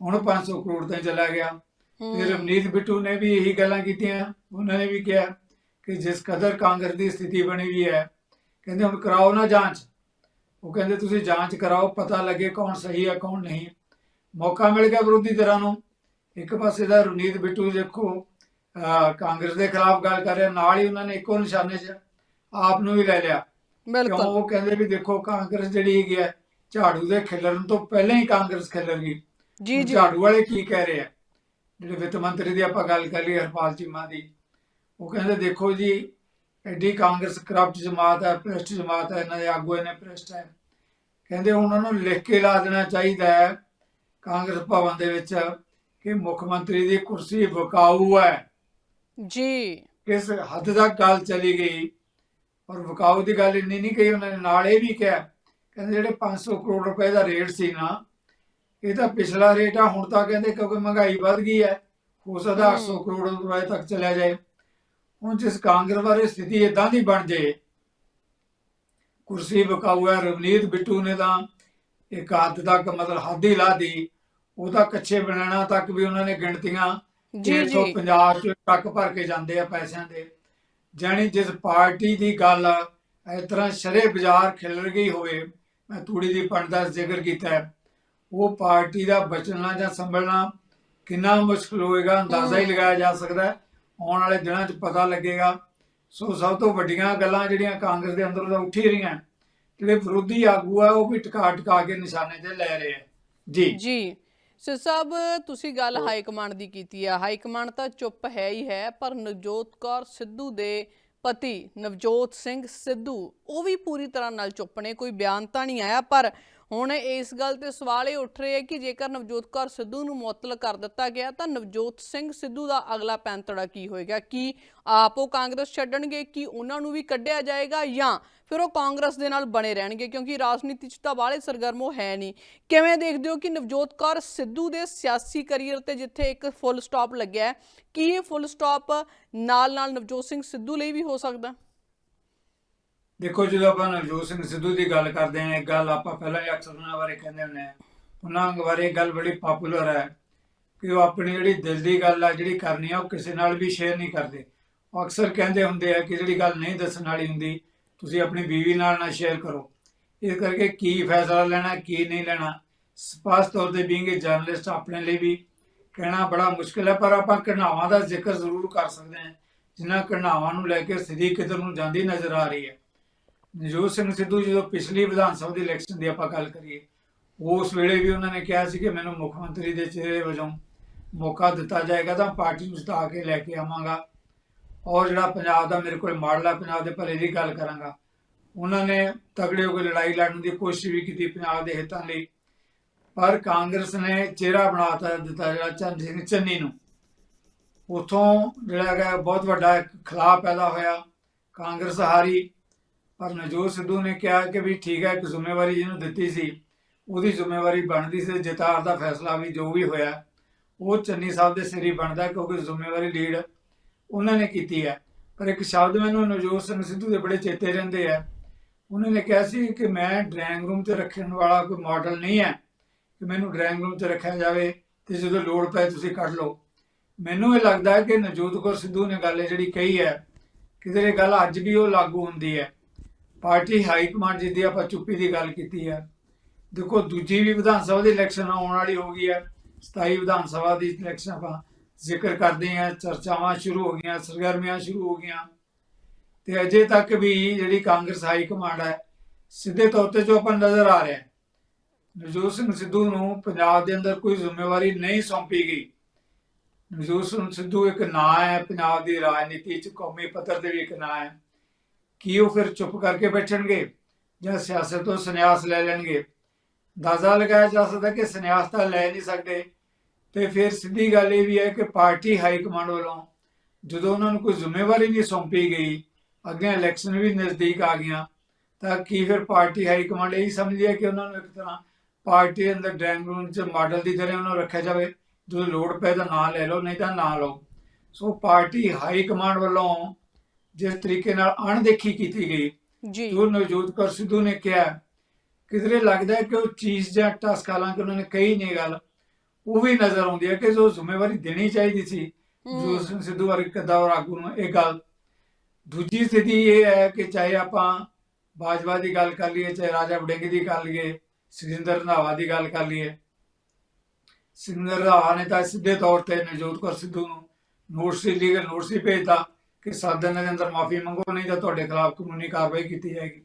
ਹੁਣ 500 ਕਰੋੜ ਤੇ ਚਲਾ ਗਿਆ। ਫਿਰ ਰਵਨੀਤ ਬਿੱਟੂ ਨੇ ਵੀ ਇਹੀ ਗੱਲਾਂ ਕੀਤੀਆਂ। ਉਹਨਾਂ ਨੇ ਵੀ ਕਿਹਾ ਕਿ ਜਿਸ ਕਦਰ ਕਾਂਗਰਸ ਦੀ ਸਥਿਤੀ ਬਣੀ ਹੋਈ ਹੈ ਕਹਿੰਦੇ ਹੁਣ ਕਰਾਓ ਨਾ ਜਾਂਚ। ਉਹ ਕਹਿੰਦੇ ਤੁਸੀਂ ਜਾਂਚ ਕਰਾਓ ਪਤਾ ਲੱਗੇ ਕੌਣ ਸਹੀ ਹੈ ਕੌਣ ਨਹੀਂ। ਮੌਕਾ ਮਿਲ ਗਿਆ ਵਿਰੋਧੀ ਧਿਰਾਂ ਨੂੰ। ਇੱਕ ਪਾਸੇ ਦਾ ਰਵਨੀਤ ਬਿੱਟੂ ਦੇਖੋ ਕਾਂਗਰਸ ਦੇ ਖਿਲਾਫ ਗੱਲ ਕਰ ਰਿਹਾ ਨਾਲ ਹੀ ਉਹਨਾਂ ਨੇ ਇੱਕੋ ਨਿਸ਼ਾਨੇ 'ਚ ਆਪ ਨੂੰ ਵੀ ਲੈ ਲਿਆ। ਕਿਉਂ? ਬਿਲਕੁਲ ਉਹ ਕਹਿੰਦੇ ਵੀ ਦੇਖੋ ਕਾਂਗਰਸ ਜਿਹੜੀ ਹੈਗੀ ਹੈ ਝਾੜੂ ਦੇ ਖਿਲਰਨ ਤੋਂ ਪਹਿਲਾਂ ਹੀ ਕਾਂਗਰਸ ਖਿਲਰ ਗਈ। ਜੀ ਜੀ। ਝਾੜੂ ਵਾਲੇ ਕੀ ਕਹਿ ਰਹੇ ਆ? ਜਿਹੜੇ ਵਿੱਤ ਮੰਤਰੀ ਦੀ ਆਪਾਂ ਗੱਲ ਕਰ ਲਈ ਹਰਪਾਲ ਚੀਮਾ ਦੀ। ਉਹ ਕਹਿੰਦੇ ਦੇਖੋ ਜੀ ਐਡੀ ਕਾਂਗਰਸ ਕਰਪਟ ਜਮਾਤ ਹੈ ਭ੍ਰਿਸ਼ਟ ਜਮਾਤ ਹੈ ਇਹਨਾਂ ਦੇ ਆਗੂ ਨੇ ਭ੍ਰਿਸ਼ਟ ਹੈ। ਕਹਿੰਦੇ ਉਹਨਾਂ ਨੂੰ ਲਿਖ ਕੇ ਲਾ ਦੇਣਾ ਚਾਹੀਦਾ ਹੈ ਕਾਂਗਰਸ ਭਵਨ ਦੇ ਵਿੱਚ ਕਿ ਮੁੱਖ ਮੰਤਰੀ ਦੀ ਕੁਰਸੀ ਵਿਕਾਊ ਹੈ। ਜੀ। ਕਿਸ ਹੱਦ ਤੱਕ ਗੱਲ ਚਲੀ ਗਈ? ਔਰ ਵਿਕਾਊ ਦੀ ਗੱਲ ਇੰਨੀ ਨਹੀਂ ਕਹੀ ਉਹਨਾਂ ਨੇ ਨਾਲ ਇਹ ਵੀ ਕਿਹਾ ਕਹਿੰਦੇ ਜਿਹੜੇ 500 ਕਰੋੜ ਰੁਪਏ ਦਾ ਰੇਟ ਸੀ ਨਾ ਇਹ ਤਾਂ ਪਿਛਲਾ ਰੇਟ ਆ ਹੁਣ ਤਾਂ ਕਹਿੰਦੇ ਕਿਉਂਕਿ ਮਹਿੰਗਾਈ ਵੱਧ ਗਈ ਹੈ ਹੋ ਸਕਦਾ 800 ਕਰੋੜ ਰੁਪਏ ਤੱਕ ਚਲਿਆ ਜਾਏ। ਹੁਣ ਜਿਸ ਕਾਂਗਰਸ ਬਾਰੇ ਸਥਿਤੀ ਇਦਾਂ ਦੀ ਬਣ ਜੇ ਕੁਰਸੀ ਵਿਕਾਊ ਹੈ ਰਵਨੀਤ ਬਿੱਟੂ ਨੇ ਤਾਂ ਇੱਕ ਹੱਦ ਤੱਕ ਮਤਲਬ ਹੱਦ ਹੀ ਲਾ ਦੀ ਉਹ ਤਾਂ ਕੱਚੇ ਬਣਾਣਾ ਤੱਕ ਵੀ ਉਹਨਾਂ ਨੇ ਗਿਣਤੀਆਂ ਜੀ ਜੀ। 150 ਚ ਟਰੱਕ ਭਰ ਕੇ ਜਾਂਦੇ ਆ ਪੈਸਿਆਂ ਦੇ। ਜਾਣੀ ਜਿਸ ਪਾਰਟੀ ਦੀ ਗੱਲ ਇਸ ਤਰ੍ਹਾਂ ਸ਼ਰੇ ਬਾਜ਼ਾਰ ਖਿਲਰ ਗਈ ਹੋਵੇ, ਮੈਂ ਤੂੜੀ ਦੀ ਪੰਡ ਦਾ ਜ਼ਿਕਰ ਕੀਤਾ ਹੈ। ਉਹ ਪਾਰਟੀ ਦਾ ਬਚਣਾ ਜਾਂ ਸੰਭਲਣਾ ਕਿੰਨਾ ਮੁਸ਼ਕਲ ਹੋਏਗਾ, ਅੰਦਾਜ਼ਾ ਹੀ ਲਗਾਇਆ ਜਾ ਸਕਦਾ ਹੈ। ਆਉਣ ਵਾਲੇ ਦਿਨਾਂ 'ਚ ਪਤਾ ਲੱਗੇਗਾ। ਸੋ ਸਭ ਤੋਂ ਵੱਡੀਆਂ ਗੱਲਾਂ ਜਿਹੜੀਆਂ ਕਾਂਗਰਸ ਦੇ ਅੰਦਰ ਤਾਂ ਉੱਠੀ ਰਹੀਆਂ, ਜਿਹੜੇ ਵਿਰੋਧੀ ਆਗੂ ਆ, ਉਹ ਵੀ ਟਿਕਾ ਟਿਕਾ ਕੇ ਨਿਸ਼ਾਨੇ ਤੇ ਲੈ ਰਹੇ ਆ। ਜੀ। ਜੀ। ਸਰ ਸਾਹਿਬ ਤੁਸੀਂ ਗੱਲ ਹਾਈ ਕਮਾਂਡ ਦੀ ਕੀਤੀ ਆ। ਹਾਈ ਕਮਾਂਡ ਤਾਂ ਚੁੱਪ ਹੈ ਹੀ ਹੈ ਪਰ ਨਵਜੋਤ ਕੌਰ ਸਿੱਧੂ ਦੇ ਪਤੀ ਨਵਜੋਤ ਸਿੰਘ ਸਿੱਧੂ ਉਹ ਵੀ ਪੂਰੀ ਤਰ੍ਹਾਂ ਨਾਲ ਚੁੱਪ ਨੇ ਕੋਈ ਬਿਆਨ ਤਾਂ ਨਹੀਂ ਆਇਆ ਪਰ ਹੁਣ ਇਸ ਗੱਲ ਤੇ ਸਵਾਲ ਇਹ ਉੱਠ ਰਹੇ ਆ ਕਿ ਜੇਕਰ ਨਵਜੋਤ ਕੌਰ ਸਿੱਧੂ ਨੂੰ ਮੁਅੱਤਲ ਕਰ ਦਿੱਤਾ ਗਿਆ ਤਾਂ ਨਵਜੋਤ ਸਿੰਘ ਸਿੱਧੂ ਦਾ ਅਗਲਾ ਪੈਂਤੜਾ ਕੀ ਹੋਏਗਾ? ਕੀ ਆਪ ਉਹ ਕਾਂਗਰਸ ਛੱਡਣਗੇ ਕਿ ਉਹਨਾਂ ਨੂੰ ਵੀ ਕੱਢਿਆ ਜਾਏਗਾ ਜਾਂ ਫਿਰ ਉਹ ਕਾਂਗਰਸ ਦੇ ਨਾਲ ਬਣੇ ਰਹਿਣਗੇ ਕਿਉਂਕਿ ਰਾਜਨੀਤੀ 'ਚ ਤਾਂ ਬਾਹਲੇ ਸਰਗਰਮ ਹੈ ਨਹੀਂ। ਕਿਵੇਂ ਦੇਖਦੇ ਹੋ ਕਿ ਨਵਜੋਤ ਕੌਰ ਸਿੱਧੂ ਦੇ ਸਿਆਸੀ ਕੈਰੀਅਰ ਤੇ ਜਿੱਥੇ ਇੱਕ ਫੁੱਲ ਸਟਾਪ ਲੱਗਿਆ ਹੈ, ਕੀ ਇਹ ਫੁੱਲ ਸਟਾਪ ਨਾਲ ਨਾਲ ਨਵਜੋਤ ਸਿੰਘ ਸਿੱਧੂ ਲਈ ਵੀ ਹੋ ਸਕਦਾ? ਦੇਖੋ ਜਦੋਂ ਆਪਾਂ ਨਵਜੋਤ ਸਿੰਘ ਸਿੱਧੂ ਦੀ ਗੱਲ ਕਰਦੇ ਹਾਂ ਇੱਕ ਗੱਲ ਆਪਾਂ ਪਹਿਲਾਂ ਹੀ ਅਕਸਰ ਉਹਨਾਂ ਬਾਰੇ ਕਹਿੰਦੇ ਹੁੰਦੇ ਆ ਉਹਨਾਂ ਬਾਰੇ ਗੱਲ ਬੜੀ ਪਪੂਲਰ ਹੈ ਕਿ ਉਹ ਆਪਣੀ ਜਿਹੜੀ ਦਿਲ ਦੀ ਗੱਲ ਆ ਜਿਹੜੀ ਕਰਨੀ ਆ ਉਹ ਕਿਸੇ ਨਾਲ ਵੀ ਸ਼ੇਅਰ ਨਹੀਂ ਕਰਦੇ। ਉਹ ਅਕਸਰ ਕਹਿੰਦੇ ਹੁੰਦੇ ਆ ਕਿ ਜਿਹੜੀ ਗੱਲ ਨਹੀਂ ਦੱਸਣ ਵਾਲੀ ਹੁੰਦੀ ਤੁਸੀਂ ਆਪਣੀ ਬੀਵੀ ਨਾਲ ਨਾ ਸ਼ੇਅਰ ਕਰੋ। ਇਸ ਕਰਕੇ ਕੀ ਫੈਸਲਾ ਲੈਣਾ, ਕੀ ਨਹੀਂ ਲੈਣਾ। ਸਪਸ਼ਟ ਤੌਰ ਤੇ ਬੀਇੰਗ ਅ ਜਰਨਲਿਸਟ ਆਪਣੇ ਲਈ ਵੀ ਕਹਿਣਾ ਬੜਾ ਮੁਸ਼ਕਿਲ ਹੈ, ਪਰ ਆਪਾਂ ਘਟਨਾਵਾਂ ਦਾ ਜ਼ਿਕਰ ਜ਼ਰੂਰ ਕਰ ਸਕਦੇ ਹਾਂ, ਜਿਨ੍ਹਾਂ ਘਟਨਾਵਾਂ ਨੂੰ ਲੈ ਕੇ ਸਥਿਤੀ ਕਿਧਰ ਨੂੰ ਜਾਂਦੀ ਨਜ਼ਰ ਆ ਰਹੀ ਹੈ। ਨਵਜੋਤ ਸਿੰਘ ਸਿੱਧੂ ਜਦੋਂ ਪਿਛਲੀ ਵਿਧਾਨ ਸਭਾ ਦੀ ਇਲੈਕਸ਼ਨ ਦੀ ਆਪਾਂ ਗੱਲ ਕਰੀਏ, ਉਸ ਵੇਲੇ ਵੀ ਉਹਨਾਂ ਨੇ ਕਿਹਾ ਸੀ ਕਿ ਮੈਨੂੰ ਮੁੱਖ ਮੰਤਰੀ ਦੇ ਚਿਹਰੇ ਵਜੋਂ ਮੌਕਾ ਦਿੱਤਾ ਜਾਏਗਾ, ਤਾਂ ਪਾਰਟੀ ਨੂੰ ਜਿਤਾ ਕੇ ਲੈ ਕੇ ਆਵਾਂਗਾ। ਔਰ ਜਿਹੜਾ ਪੰਜਾਬ ਦਾ ਮੇਰੇ ਕੋਲ ਮਾਡਲ ਹੈ ਪੰਜਾਬ ਦੇ ਭਲੇ ਦੀ ਗੱਲ ਕਰਾਂਗਾ। ਉਹਨਾਂ ਨੇ ਤਗੜੇ ਹੋ ਕੇ ਲੜਾਈ ਲੜਨ ਦੀ ਕੋਸ਼ਿਸ਼ ਵੀ ਕੀਤੀ ਪੰਜਾਬ ਦੇ ਹਿੱਤਾਂ ਲਈ। ਪਰ ਕਾਂਗਰਸ ਨੇ ਚਿਹਰਾ ਬਣਾਤਾ ਦਿੱਤਾ ਜਿਹੜਾ ਚੰਦ ਸਿੰਘ ਚੰਨੀ ਨੂੰ। ਉਥੋਂ ਜਿਹੜਾ ਹੈਗਾ, ਬਹੁਤ ਵੱਡਾ ਖਲਾ ਪੈਦਾ ਹੋਇਆ, ਕਾਂਗਰਸ ਹਾਰੀ। ਪਰ ਨਵਜੋਤ ਸਿੱਧੂ ਨੇ ਕਿਹਾ ਕਿ ਵੀ ਠੀਕ ਹੈ, ਇੱਕ ਜ਼ਿੰਮੇਵਾਰੀ ਜਿਹਨੂੰ ਦਿੱਤੀ ਸੀ, ਉਹਦੀ ਜ਼ਿੰਮੇਵਾਰੀ ਬਣਦੀ ਸੀ ਜਿਤਾਰ ਦਾ ਫੈਸਲਾ ਵੀ ਜੋ ਵੀ ਹੋਇਆ, ਉਹ ਚੰਨੀ ਸਾਹਿਬ ਦੇ ਸਿਰ ਹੀ ਬਣਦਾ, ਕਿਉਂਕਿ ਜ਼ਿੰਮੇਵਾਰੀ ਲੀਡ ਉਹਨਾਂ ਨੇ ਕੀਤੀ ਹੈ। ਪਰ ਇੱਕ ਸ਼ਬਦ ਮੈਨੂੰ ਨਵਜੋਤ ਸਿੰਘ ਸਿੱਧੂ ਦੇ ਬੜੇ ਚੇਤੇ ਰਹਿੰਦੇ ਆ। ਉਹਨਾਂ ਨੇ ਕਿਹਾ ਸੀ ਕਿ ਮੈਂ ਡਰਾਇੰਗ ਰੂਮ 'ਚ ਰੱਖਣ ਵਾਲਾ ਕੋਈ ਮਾਡਲ ਨਹੀਂ ਹੈ। ਕਿ ਮੈਨੂੰ ਡਰਾਇੰਗ ਰੂਮ 'ਚ ਰੱਖਿਆ ਜਾਵੇ ਤੇ ਜਦੋਂ ਲੋੜ ਪਏ ਤੁਸੀਂ ਕੱਢ ਲਓ। ਮੈਨੂੰ ਇਹ ਲੱਗਦਾ ਹੈ ਕਿ ਨਵਜੋਤ ਕੌਰ ਸਿੱਧੂ ਨੇ ਗੱਲ ਇਹ ਜਿਹੜੀ ਕਹੀ ਹੈ ਕਿਤੇ ਇਹ ਗੱਲ ਅੱਜ ਵੀ ਉਹ ਲਾਗੂ ਹੁੰਦੀ ਹੈ। ਪਾਰਟੀ ਹਾਈ ਕਮਾਂਡ ਜਿੱਦੀ ਆਪਾਂ ਚੁੱਪੀ ਦੀ ਗੱਲ ਕੀਤੀ ਹੈ। ਦੇਖੋ, ਦੂਜੀ ਵੀ ਵਿਧਾਨ ਸਭਾ ਦੀ ਇਲੈਕਸ਼ਨ ਆਉਣ ਵਾਲੀ ਹੋ ਗਈ ਹੈ। 27 ਵਿਧਾਨ ਸਭਾ ਦੀ ਇਲੈਕਸ਼ਨ ਆਪਾਂ ਜ਼ਿਕਰ ਕਰਦੇ ਹਾਂ ਚਰਚਾਵਾਂ ਸ਼ੁਰੂ ਹੋ ਗਈਆਂ, ਸਰਗਰਮੀਆਂ ਸ਼ੁਰੂ ਹੋ ਗਈਆਂ। ਤੇ ਅਜੇ ਤੱਕ ਵੀ ਜਿਹੜੀ ਕਾਂਗਰਸ ਹਾਈ ਕਮਾਂਡ ਹੈ, ਸਿੱਧੇ ਤੌਰ ਤੇ ਜੋ ਆਪਾਂ ਨਜ਼ਰ ਆ ਰਿਹਾ ਨਵਜੋਤ ਸਿੰਘ ਸਿੱਧੂ ਨੂੰ ਪੰਜਾਬ ਦੇ ਅੰਦਰ ਕੋਈ ਜ਼ਿੰਮੇਵਾਰੀ ਨਹੀਂ ਸੌਂਪੀ ਗਈ। ਨਵਜੋਤ ਸਿੰਘ ਸਿੱਧੂ ਇੱਕ ਨਾਂ ਹੈ, ਪੰਜਾਬ ਦੀ ਰਾਜਨੀਤੀ 'ਚ ਕੌਮੀ ਪੱਧਰ ਤੇ ਵੀ ਇੱਕ ਨਾਂ ਹੈ। ਕੀ ਉਹ ਫਿਰ ਚੁੱਪ ਕਰਕੇ ਬੈਠਣਗੇ ਜਾਂ ਸਿਆਸਤ ਤੋਂ ਸੰਨਿਆਸ ਲੈ ਲੈਣਗੇ? ਅੰਦਾਜ਼ਾ ਲਗਾਇਆ ਜਾ ਸਕਦਾ ਕਿ ਸੰਨਿਆਸ ਤਾਂ ਲੈ ਨਹੀਂ ਸਕਦੇ। ਤੇ ਫਿਰ ਸਿੱਧੀ ਗੱਲ ਇਹ ਵੀ ਹੈ ਕਿ ਪਾਰਟੀ ਹਾਈ ਕਮਾਂਡ ਵੱਲੋਂ ਜਦੋਂ ਉਹਨਾਂ ਨੂੰ ਕੋਈ ਜ਼ਿੰਮੇਵਾਰੀ ਨਹੀਂ ਸੌਂਪੀ ਗਈ ਅੱਗੇ ਇਲੈਕਸ਼ਨ ਵੀ ਨਜ਼ਦੀਕ ਆ ਗਈਆਂ ਤਾਂ ਕੀ ਫਿਰ ਪਾਰਟੀ ਹਾਈ ਕਮਾਂਡ ਇਹ ਸਮਝਦੀ ਹੈ ਕਿ ਉਹਨਾਂ ਨੂੰ ਇੱਕ ਤਰ੍ਹਾਂ ਪਾਰਟੀ ਅੰਦਰ ਡਰਾਇੰਗ ਰੂਮ 'ਚ ਮਾਡਲ ਦੀ ਤਰ੍ਹਾਂ ਉਹਨਾਂ ਨੂੰ ਰੱਖਿਆ ਜਾਵੇ ਜਦੋਂ ਲੋੜ ਪਏ ਤਾਂ ਨਾਂ ਲੈ ਲਓ ਨਹੀਂ ਤਾਂ ਨਾ ਲਓ। ਸੋ ਪਾਰਟੀ ਹਾਈ ਕਮਾਂਡ ਵੱਲੋਂ ਜਿਸ ਤਰੀਕੇ ਨਾਲ ਅਣਦੇਖੀ ਕੀਤੀ ਗਈ ਜੀ। ਜੋ ਨਵਜੋਤ ਕੌਰ ਸਿੱਧੂ ਨੇ ਕਿਹਾ ਕਿਧਰੇ ਲੱਗਦਾ ਕਿ ਉਹ ਚੀਜ਼ ਜਾਂ ਟਸ ਹਾਲਾਂਕਿ ਉਹਨਾਂ ਨੇ ਕਹੀ ਨਹੀਂ ਗੱਲ ਉਹ ਵੀ ਨਜ਼ਰ ਆਉਂਦੀ ਹੈ ਕਿ ਜੋ ਜ਼ਿੰਮੇਵਾਰੀ ਦੇਣੀ ਚਾਹੀਦੀ ਸੀ। ਜੋ ਸਿੱਧੂ ਵਰਗੇ ਕਦਾਵਰ ਆਗੂ ਨੂੰ ਇਹ ਗੱਲ ਦੂਜੀ ਸਥਿਤੀ ਇਹ ਹੈ ਕਿ ਚਾਹੇ ਆਪਾਂ ਬਾਜਵਾ ਦੀ ਗੱਲ ਕਰ ਲਈਏ ਚਾਹੇ ਰਾਜਾ ਵੜਿੰਗ ਦੀ ਕਰ ਲਈਏ ਸੁਖਿੰਦਰ ਰੰਧਾਵਾ ਦੀ ਗੱਲ ਕਰ ਲਈਏ ਸੁਖਿੰਦਰ ਰੰਧਾਵਾ ਨੇ ਤਾਂ ਸਿੱਧੇ ਤੌਰ ਤੇ ਨਵਜੋਤ ਕੌਰ ਸਿੱਧੂ ਨੂੰ ਨੋਟਿਸ ਲੀਗਲ ਨੋਟਿਸ ਹੀ ਭੇਜਤਾ ਕਿ ਸੱਤ ਦਿਨਾਂ ਦੇ ਅੰਦਰ ਮਾਫੀ ਮੰਗੋ ਨਹੀਂ ਤਾਂ ਤੁਹਾਡੇ ਖਿਲਾਫ ਕਾਨੂੰਨੀ ਕਾਰਵਾਈ ਕੀਤੀ ਜਾਏਗੀ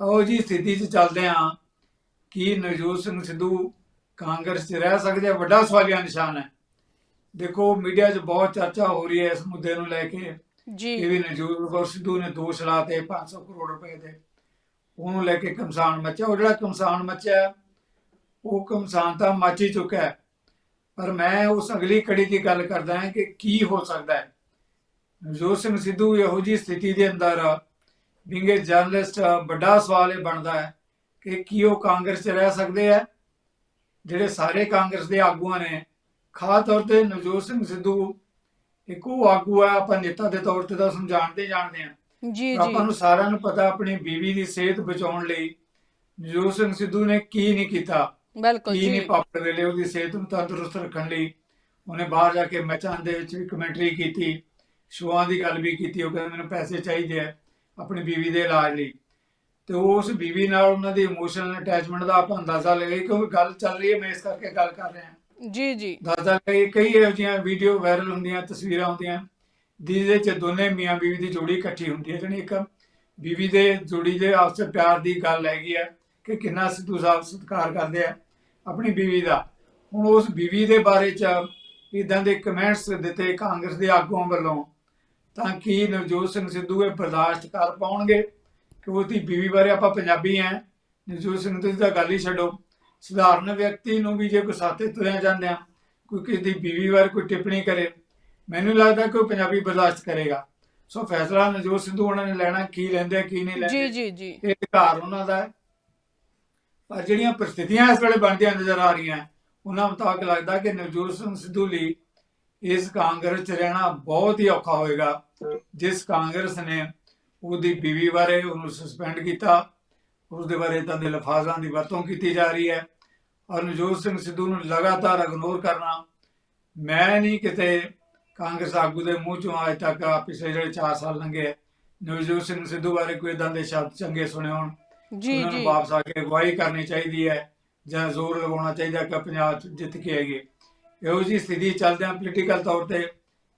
ਉਹ ਜੀ ਸਥਿਤੀ 'ਚ ਚੱਲਦੇ ਹਾਂ ਕੀ ਨਵਜੋਤ ਸਿੰਘ ਸਿੱਧੂ ਕਾਂਗਰਸ 'ਚ ਰਹਿ ਸਕਦੇ ਆ ਵੱਡਾ ਸਵਾਲੀਆ ਨਿਸ਼ਾਨ ਹੈ। ਦੇਖੋ ਮੀਡੀਆ 'ਚ ਬਹੁਤ ਚਰਚਾ ਹੋ ਰਹੀ ਹੈ ਇਸ ਮੁੱਦੇ ਨੂੰ ਲੈ ਕੇ। ਜੀ। ਇਹ ਵੀ ਨਵਜੋਤ ਕੌਰ ਸਿੱਧੂ ਨੇ ਦੋਸ਼ ਲਾਤੇ 500 ਕਰੋੜ ਰੁਪਏ ਦੇ ਉਹਨੂੰ ਲੈ ਕੇ ਕਮਸਾਨ ਮੱਚਿਆ। ਉਹ ਜਿਹੜਾ ਕਮਸਾਨ ਮੱਚਿਆ ਉਹ ਕਮਸਾਨ ਤਾਂ ਮੱਚ ਹੀ ਚੁੱਕਾ ਹੈ। ਪਰ ਮੈਂ ਉਸ ਅਗਲੀ ਕੜੀ ਦੀ ਗੱਲ ਕਰਦਾ ਹਾਂ ਕਿ ਕੀ ਹੋ ਸਕਦਾ ਹੈ। ਨਵਜੋਤ ਸਿੰਘ ਸਿੱਧੂ ਇਹੋ ਜੀ ਸਥਿਤੀ ਦੇ ਅੰਦਰ ਬਿੰਗੇ ਜਰਨਲਿਸਟ ਵੱਡਾ ਸਵਾਲ ਇਹ ਬਣਦਾ ਹੈ ਕਿ ਕੀ ਉਹ ਕਾਂਗਰਸ 'ਚ ਰਹਿ ਸਕਦੇ ਆ। ਜਿਹੜੇ ਸਾਰੇ ਕਾਂਗਰਸ ਦੇ ਆਗੂਆਂ ਨੇ ਖਾਸ ਤੌਰ ਤੇ ਨਵਜੋਤ ਸਿੰਘ ਸਿੱਧੂ ਇੱਕ ਉਹ ਆਗੂ ਆ ਆਪਾਂ ਨੇਤਾ ਦੇ ਤੌਰ ਤੇ ਤਾਂ ਉਸਨੂੰ ਜਾਣਦੇ ਆ ਜੀ ਆਪਾਂ ਜੀ। ਨੂੰ ਸਾਰਿਆਂ ਨੂੰ ਪਤਾ ਆਪਣੀ ਬੀਵੀ ਦੀ ਸਿਹਤ ਬਚਾਉਣ ਲਈ ਨਵਜੋਤ ਸਿੰਘ ਸਿੱਧੂ ਨੇ ਕੀ ਨਹੀਂ ਕੀਤਾ। ਬਿਲਕੁਲ ਕੀ ਜੀ। ਨਹੀਂ ਪਾਪੜ ਵੇਲੇ ਉਹਦੀ ਸਿਹਤ ਨੂੰ ਤੰਦਰੁਸਤ ਰੱਖਣ ਲਈ ਉਹਨੇ ਬਾਹਰ ਜਾ ਕੇ ਮੈਚਾਂ ਦੇ ਵਿੱਚ ਵੀ ਕਮੈਂਟਰੀ ਕੀਤੀ ਸ਼ੋਆਂ ਦੀ ਗੱਲ ਵੀ ਕੀਤੀ ਉਹ ਕਹਿੰਦਾ ਮੈਨੂੰ ਪੈਸੇ ਚਾਹੀਦੇ ਆ ਆਪਣੀ ਬੀਵੀ ਦੇ ਇਲਾਜ ਲਈ। ਤੇ ਉਸ ਬੀਵੀ ਨਾਲ ਉਹਨਾਂ ਦੀ ਇਮੋਸ਼ਨਲ ਅਟੈਚਮੈਂਟ ਦਾ ਆਪਾਂ ਅੰਦਾਜ਼ਾ ਲਗਾਈ ਕਿਉਂਕਿ ਗੱਲ ਚੱਲ ਰਹੀ ਹੈ ਮੈਂ ਇਸ ਕਰਕੇ ਗੱਲ ਕਰ ਰਿਹਾ। ਜੀ ਜੀ। ਦਾਦਾ ਕਈ ਕਈ ਇਹੋ ਜਿਹੀਆਂ ਵੀਡੀਓ ਵਾਇਰਲ ਹੁੰਦੀਆਂ ਤਸਵੀਰਾਂ ਹੁੰਦੀਆਂ ਜਿਹਦੇ ਚ ਦੋਨੇ ਮੀਆਂ ਬੀਵੀ ਦੀ ਜੋੜੀ ਇਕੱਠੀ ਹੁੰਦੀ ਹੈ। ਜਾਣੀ ਇੱਕ ਬੀਵੀ ਦੇ ਜੋੜੀ ਦੇ ਆਪਸ ਵਿੱਚ ਪਿਆਰ ਦੀ ਗੱਲ ਹੈਗੀ ਹੈ ਕਿ ਕਿੰਨਾ ਸਿੱਧੂ ਸਾਹਿਬ ਸਤਿਕਾਰ ਕਰਦੇ ਆ ਆਪਣੀ ਬੀਵੀ ਦਾ। ਹੁਣ ਉਸ ਬੀਵੀ ਦੇ ਬਾਰੇ ਚ ਇਦਾਂ ਦੇ ਕਮੈਂਟਸ ਦਿੱਤੇ ਕਾਂਗਰਸ ਦੇ ਆਗੂਆਂ ਵੱਲੋਂ ਤਾਂ ਕੀ ਨਵਜੋਤ ਸਿੰਘ ਸਿੱਧੂ ਇਹ ਬਰਦਾਸ਼ਤ ਕਰ ਪਾਉਣਗੇ। ਕਿ ਉਹਦੀ ਬੀਵੀ ਬਾਰੇ ਆਪਾਂ ਪੰਜਾਬੀ ਆ ਨਵਜੋਤ ਸਿੰਘ ਤੁਸੀਂ ਤਾਂ ਗੱਲ ਹੀ ਛੱਡੋ। ਸਧਾਰਨ ਵਿਅਕਤੀ ਨੂੰ ਵੀ ਜੇ ਕੋਈ ਸਾਥੇ ਤੁਰਿਆ ਜਾਂਦੇ ਆ ਕੋਈ ਕਿਸੇ ਦੀ ਬੀਵੀ ਬਾਰੇ ਕੋਈ ਟਿੱਪਣੀ ਕਰੇ ਮੈਨੂੰ ਲੱਗਦਾ ਕਿ ਉਹ ਪੰਜਾਬੀ ਬਰਦਾਸ਼ਤ ਕਰੇਗਾ। ਸੋ ਫੈਸਲਾ ਨਵਜੋਤ ਸਿੱਧੂ ਉਹਨਾਂ ਨੇ ਲੈਣਾ ਕੀ ਲੈਂਦੇ ਕੀ ਨਹੀਂ ਜੀ ਲੈਂਦੇ। ਜੀ ਜੀ ਇਹ ਅਧਿਕਾਰ ਉਹਨਾਂ ਦਾ ਹੈ। ਪਰ ਜਿਹੜੀਆਂ ਪ੍ਰਸਥਿਤੀਆਂ ਇਸ ਵੇਲੇ ਬਣਦੀਆਂ ਨਜ਼ਰ ਆ ਰਹੀਆਂ ਉਹਨਾਂ ਮੁਤਾਬਕ ਲੱਗਦਾ ਕਿ ਨਵਜੋਤ ਸਿੰਘ ਸਿੱਧੂ ਲਈ ਇਸ ਕਾਂਗਰਸ 'ਚ ਰਹਿਣਾ ਬਹੁਤ ਹੀ ਔਖਾ ਹੋਏਗਾ। ਜਿਸ ਕਾਂਗਰਸ ਨੇ ਉਹਦੀ ਬੀਵੀ ਬਾਰੇ ਉਹਨੂੰ ਸਸਪੈਂਡ ਕੀਤਾ। ਉਸ ਦੇ ਬਾਰੇ ਤਾਂ ਦੇ ਲਫ਼ਾਜ਼ਾਂ ਦੀ ਵਰਤੋਂ ਕੀਤੀ ਜਾ ਰਹੀ ਹੈ। ਔਰ ਨਵਜੋਤ ਸਿੰਘ ਸਿੱਧੂ ਨੂੰ ਲਗਾਤਾਰ ਇਗਨੋਰ ਕਰਨਾ। ਮੈਂ ਨਹੀਂ ਕਿਤੇ ਕਾਂਗਰਸ ਆਗੂ ਦੇ ਮੂੰਹ ਚੋਂ ਅੱਜ ਤੱਕ ਪਿਛਲੇ ਜਿਹੜੇ 4 ਸਾਲ ਲੰਘੇ ਨਵਜੋਤ ਸਿੰਘ ਸਿੱਧੂ ਬਾਰੇ ਕੋਈ ਇਦਾਂ ਦੇ ਸ਼ਬਦ ਚੰਗੇ ਸੁਣੇ ਹੋਣ ਜੀ ਉਹਨਾਂ ਨੂੰ ਜੀ। ਵਾਪਸ ਆ ਕੇ ਅਗਵਾਈ ਕਰਨੀ ਚਾਹੀਦੀ ਹੈ ਜਾਂ ਜ਼ੋਰ ਲਗਾਉਣਾ ਚਾਹੀਦਾ ਕਿ ਪੰਜਾਬ ਜਿੱਤ ਕੇ ਆਈਏ। ਇਹੋ ਜੀ ਸਥਿਤੀ ਚੱਲਦਿਆਂ ਪੋਲੀਟੀਕਲ ਤੌਰ ਤੇ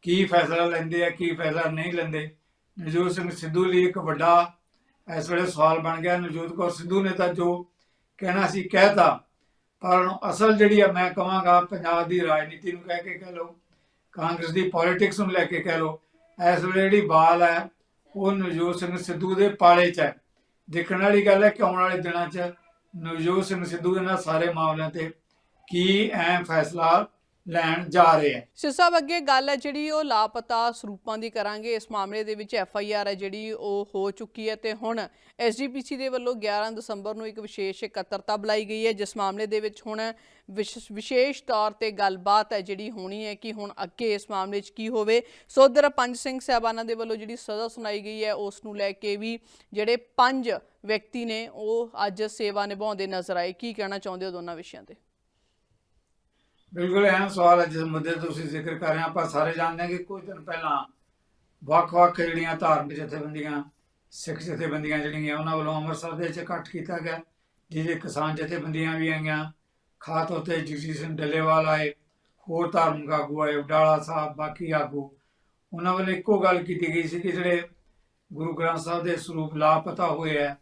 ਕੀ ਫੈਸਲਾ ਲੈਂਦੇ ਆ ਕੀ ਫੈਸਲਾ ਨਹੀਂ ਲੈਂਦੇ ਨਵਜੋਤ ਸਿੰਘ ਸਿੱਧੂ ਲਈ ਇੱਕ ਵੱਡਾ ਇਸ ਵੇਲੇ ਸਵਾਲ ਬਣ ਗਿਆ। ਨਵਜੋਤ ਕੌਰ ਸਿੱਧੂ ਨੇ ਤਾਂ ਜੋ ਕਹਿਣਾ ਸੀ ਕਹਿਤਾ ਪਰ ਹੁਣ ਅਸਲ ਜਿਹੜੀ ਆ, ਮੈਂ ਕਹਾਂਗਾ ਪੰਜਾਬ ਦੀ ਰਾਜਨੀਤੀ ਨੂੰ ਕਹਿ ਕੇ ਕਹਿ ਲਓ, ਕਾਂਗਰਸ ਦੀ ਪੋਲਿਟਿਕਸ ਨੂੰ ਲੈ ਕੇ ਕਹਿ ਲਓ, ਇਸ ਵੇਲੇ ਜਿਹੜੀ ਬਾਲ ਹੈ, ਉਹ ਨਵਜੋਤ ਸਿੰਘ ਸਿੱਧੂ ਦੇ ਪਾਲੇ 'ਚ ਹੈ। ਦੇਖਣ ਵਾਲੀ ਗੱਲ ਹੈ ਕਿ ਆਉਣ ਵਾਲੇ ਦਿਨਾਂ 'ਚ ਨਵਜੋਤ ਸਿੰਘ ਸਿੱਧੂ ਇਹਨਾਂ ਸਾਰੇ ਮਾਮਲਿਆਂ ਤੇ ਕੀ ਐ ਫੈਸਲਾ ਲੈਣ ਜਾ ਰਹੇ ਹੈ ਸਿਰ ਸਾਹਿਬ, ਅੱਗੇ ਗੱਲ ਹੈ ਜਿਹੜੀ ਉਹ ਲਾਪਤਾ ਸਰੂਪਾਂ ਦੀ ਕਰਾਂਗੇ। ਇਸ ਮਾਮਲੇ ਦੇ ਵਿੱਚ ਐਫ ਆਈ ਆਰ ਹੈ ਜਿਹੜੀ ਉਹ ਹੋ ਚੁੱਕੀ ਹੈ ਤੇ ਹੁਣ ਐਸਜੀਪੀਸੀ ਦੇ ਵੱਲੋਂ 11 ਦਸੰਬਰ ਨੂੰ ਇੱਕ ਵਿਸ਼ੇਸ਼ ਇਕੱਤਰਤਾ ਬੁਲਾਈ ਗਈ ਹੈ, ਜਿਸ ਮਾਮਲੇ ਦੇ ਵਿੱਚ ਹੁਣ ਵਿਸ਼- ਵਿਸ਼ੇਸ਼ ਤੌਰ ਤੇ ਗੱਲਬਾਤ ਹੈ ਜਿਹੜੀ ਹੋਣੀ ਹੈ ਕਿ ਹੁਣ ਅੱਗੇ ਇਸ ਮਾਮਲੇ 'ਚ ਕੀ ਹੋਵੇ। ਸੋ ਉੱਧਰ ਪੰਜ ਸਿੰਘ ਸਾਹਿਬਾਨਾਂ ਦੇ ਵੱਲੋਂ ਜਿਹੜੀ ਸਜ਼ਾ ਸੁਣਾਈ ਗਈ ਹੈ, ਉਸ ਨੂੰ ਲੈ ਕੇ ਵੀ ਜਿਹੜੇ ਪੰਜ ਵਿਅਕਤੀ ਨੇ, ਉਹ ਅੱਜ ਸੇਵਾ ਨਿਭਾਉਂਦੇ ਨਜ਼ਰ ਆਏ। ਕੀ ਕਹਿਣਾ ਚਾਹੁੰਦੇ ਹੋ ਦੋਨਾਂ ਵਿਸ਼ਿਆਂ ਤੇ? ਬਿਲਕੁਲ ਅਹਿਮ ਸਵਾਲ ਹੈ, ਜਿਸ ਮੁੱਦੇ ਤੁਸੀਂ ਜ਼ਿਕਰ ਕਰ ਰਹੇ ਹੋ, ਆਪਾਂ ਸਾਰੇ ਜਾਣਦੇ ਹਾਂ ਕਿ ਕੁਝ ਦਿਨ ਪਹਿਲਾਂ ਵੱਖ-ਵੱਖ ਜਿਹੜੀਆਂ ਧਾਰਮਿਕ ਜਥੇਬੰਦੀਆਂ, ਸਿੱਖ ਜਥੇਬੰਦੀਆਂ ਜਿਹੜੀਆਂ ਉਹਨਾਂ ਵੱਲੋਂ ਅੰਮ੍ਰਿਤਸਰ ਦੇ ਵਿੱਚ ਇਕੱਠ ਕੀਤਾ ਗਿਆ, ਜਿਹਦੇ ਕਿਸਾਨ ਜਥੇਬੰਦੀਆਂ ਵੀ ਆਈਆਂ। ਖਾਸ ਤੌਰ ਤੇ ਜਗਜੀਤ ਸਿੰਘ ਡੱਲੇਵਾਲ ਆਏ, ਹੋਰ ਧਾਰਮਿਕ ਆਗੂ ਆਏ ਉਡਾਲਾ ਸਾਹਿਬ, ਬਾਕੀ ਆਗੂ। ਉਹਨਾਂ ਵੱਲੋਂ ਇੱਕੋ ਗੱਲ ਕੀਤੀ ਗਈ ਸੀ ਕਿ ਜਿਹੜੇ ਗੁਰੂ ਗ੍ਰੰਥ ਸਾਹਿਬ ਦੇ ਸਰੂਪ ਲਾਪਤਾ ਹੋਏ ਆ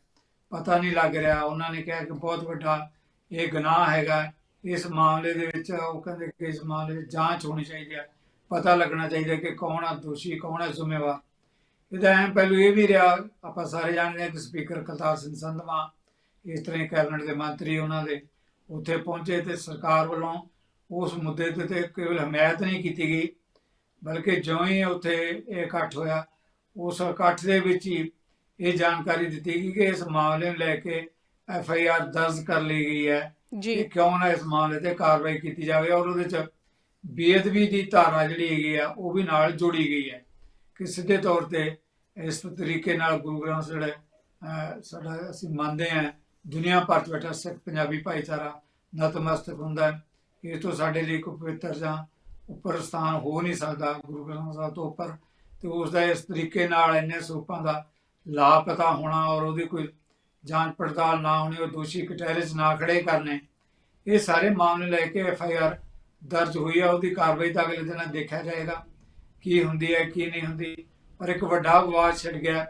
ਪਤਾ ਨਹੀਂ ਲੱਗ ਰਿਹਾ। ਉਹਨਾਂ ਨੇ ਕਿਹਾ ਕਿ ਬਹੁਤ ਵੱਡਾ ਇਹ ਗੁਨਾਹ ਹੈਗਾ। ਇਸ ਮਾਮਲੇ ਦੇ ਵਿੱਚ ਉਹ ਕਹਿੰਦੇ ਕਿ ਇਸ ਮਾਮਲੇ ਦੀ ਜਾਂਚ ਹੋਣੀ ਚਾਹੀਦੀ ਹੈ। ਪਤਾ ਲੱਗਣਾ ਚਾਹੀਦਾ ਕਿ ਕੌਣ ਆ, ਦੋਸ਼ੀ, ਕੌਣ ਹੈ ਜ਼ਿੰਮੇਵਾਰ। ਇਹਦਾ ਅਹਿਮ ਪਹਿਲੂ ਇਹ ਵੀ ਰਿਹਾ, ਆਪਾਂ ਸਾਰੇ ਜਾਣਦੇ ਹਾਂ ਕਿ ਸਪੀਕਰ ਕਰਤਾਰ ਸਿੰਘ ਸੰਧਵਾ, ਇਸ ਤਰ੍ਹਾਂ ਹੀ ਕੈਬਨਿਟ ਦੇ ਮੰਤਰੀ ਉਹਨਾਂ ਦੇ ਉੱਥੇ ਪਹੁੰਚੇ ਤੇ ਸਰਕਾਰ ਵੱਲੋਂ ਉਸ ਮੁੱਦੇ ਤੇ ਤੇ ਕੇਵਲ ਹਮਾਇਤ ਨਹੀਂ ਕੀਤੀ ਗਈ, ਬਲਕਿ ਜਿਉਂ ਹੀ ਉੱਥੇ ਇਹ ਇਕੱਠ ਹੋਇਆ, ਉਸ ਇਕੱਠ ਦੇ ਵਿੱਚ ਹੀ ਇਹ ਜਾਣਕਾਰੀ ਦਿੱਤੀ ਗਈ ਕਿ ਇਸ ਮਾਮਲੇ ਨੂੰ ਲੈ ਕੇ ਐਫ ਆਈ ਆਰ ਦਰਜ ਕਰ ਲਈ ਗਈ ਹੈ। ਜੀ। ਕਿ ਕਿਉਂ ਨਾ ਇਸ ਮਾਮਲੇ ਤੇ ਕਾਰਵਾਈ ਕੀਤੀ ਜਾਵੇ ਔਰ ਉਹਦੇ ਚ ਬੇਅਦਬੀ ਦੀ ਧਾਰਾ ਜਿਹੜੀ ਹੈਗੀ ਆ, ਉਹ ਵੀ ਨਾਲ ਜੋੜੀ ਗਈ ਹੈ। ਕਿ ਸਿੱਧੇ ਤੌਰ ਤੇ ਇਸ ਤਰੀਕੇ ਨਾਲ ਗੁਰੂ ਗ੍ਰੰਥ ਜਿਹੜੇ ਸਾਡਾ ਅਸੀਂ ਮੰਨਦੇ ਹਾਂ, ਦੁਨੀਆ ਭਰ 'ਚ ਬੈਠਾ ਸਿੱਖ ਪੰਜਾਬੀ ਭਾਈਚਾਰਾ ਨਤਮਸਤਕ ਹੁੰਦਾ ਹੈ। ਇਹ ਤੋਂ ਸਾਡੇ ਲਈ ਕੋਈ ਪਵਿੱਤਰ ਜਾਂ ਉੱਪਰ ਸਥਾਨ ਹੋ ਨਹੀਂ ਸਕਦਾ ਗੁਰੂ ਗ੍ਰੰਥ ਸਾਹਿਬ ਤੋਂ ਉੱਪਰ। ਤੇ ਉਸ ਦਾ ਇਸ ਤਰੀਕੇ ਨਾਲ ਇੰਨੇ ਸਰੂਪਾਂ ਦਾ ਲਾਪਤਾ ਹੋਣਾ ਔਰ ਉਹਦੀ ਕੋਈ ਜਾਂਚ ਪੜਤਾਲ ਨਾ ਹੋਣੀ ਉਹ ਦੋਸ਼ੀ ਕਟਹਿਰੇ 'ਚ ਨਾ ਖੜੇ ਕਰਨੇ। ਇਹ ਸਾਰੇ ਮਾਮਲੇ ਲੈ ਕੇ ਐਫ ਆਈ ਆਰ ਦਰਜ ਹੋਈ ਹੈ ਉਹਦੀ ਕਾਰਵਾਈ ਤਾਂ ਅਗਲੇ ਦਿਨ ਦੇਖਿਆ ਜਾਏਗਾ ਕੀ ਹੁੰਦੀ ਹੈ ਕੀ ਨਹੀਂ ਹੁੰਦੀ। ਪਰ ਇੱਕ ਵੱਡਾ ਵਿਵਾਦ ਛਿੜ ਗਿਆ।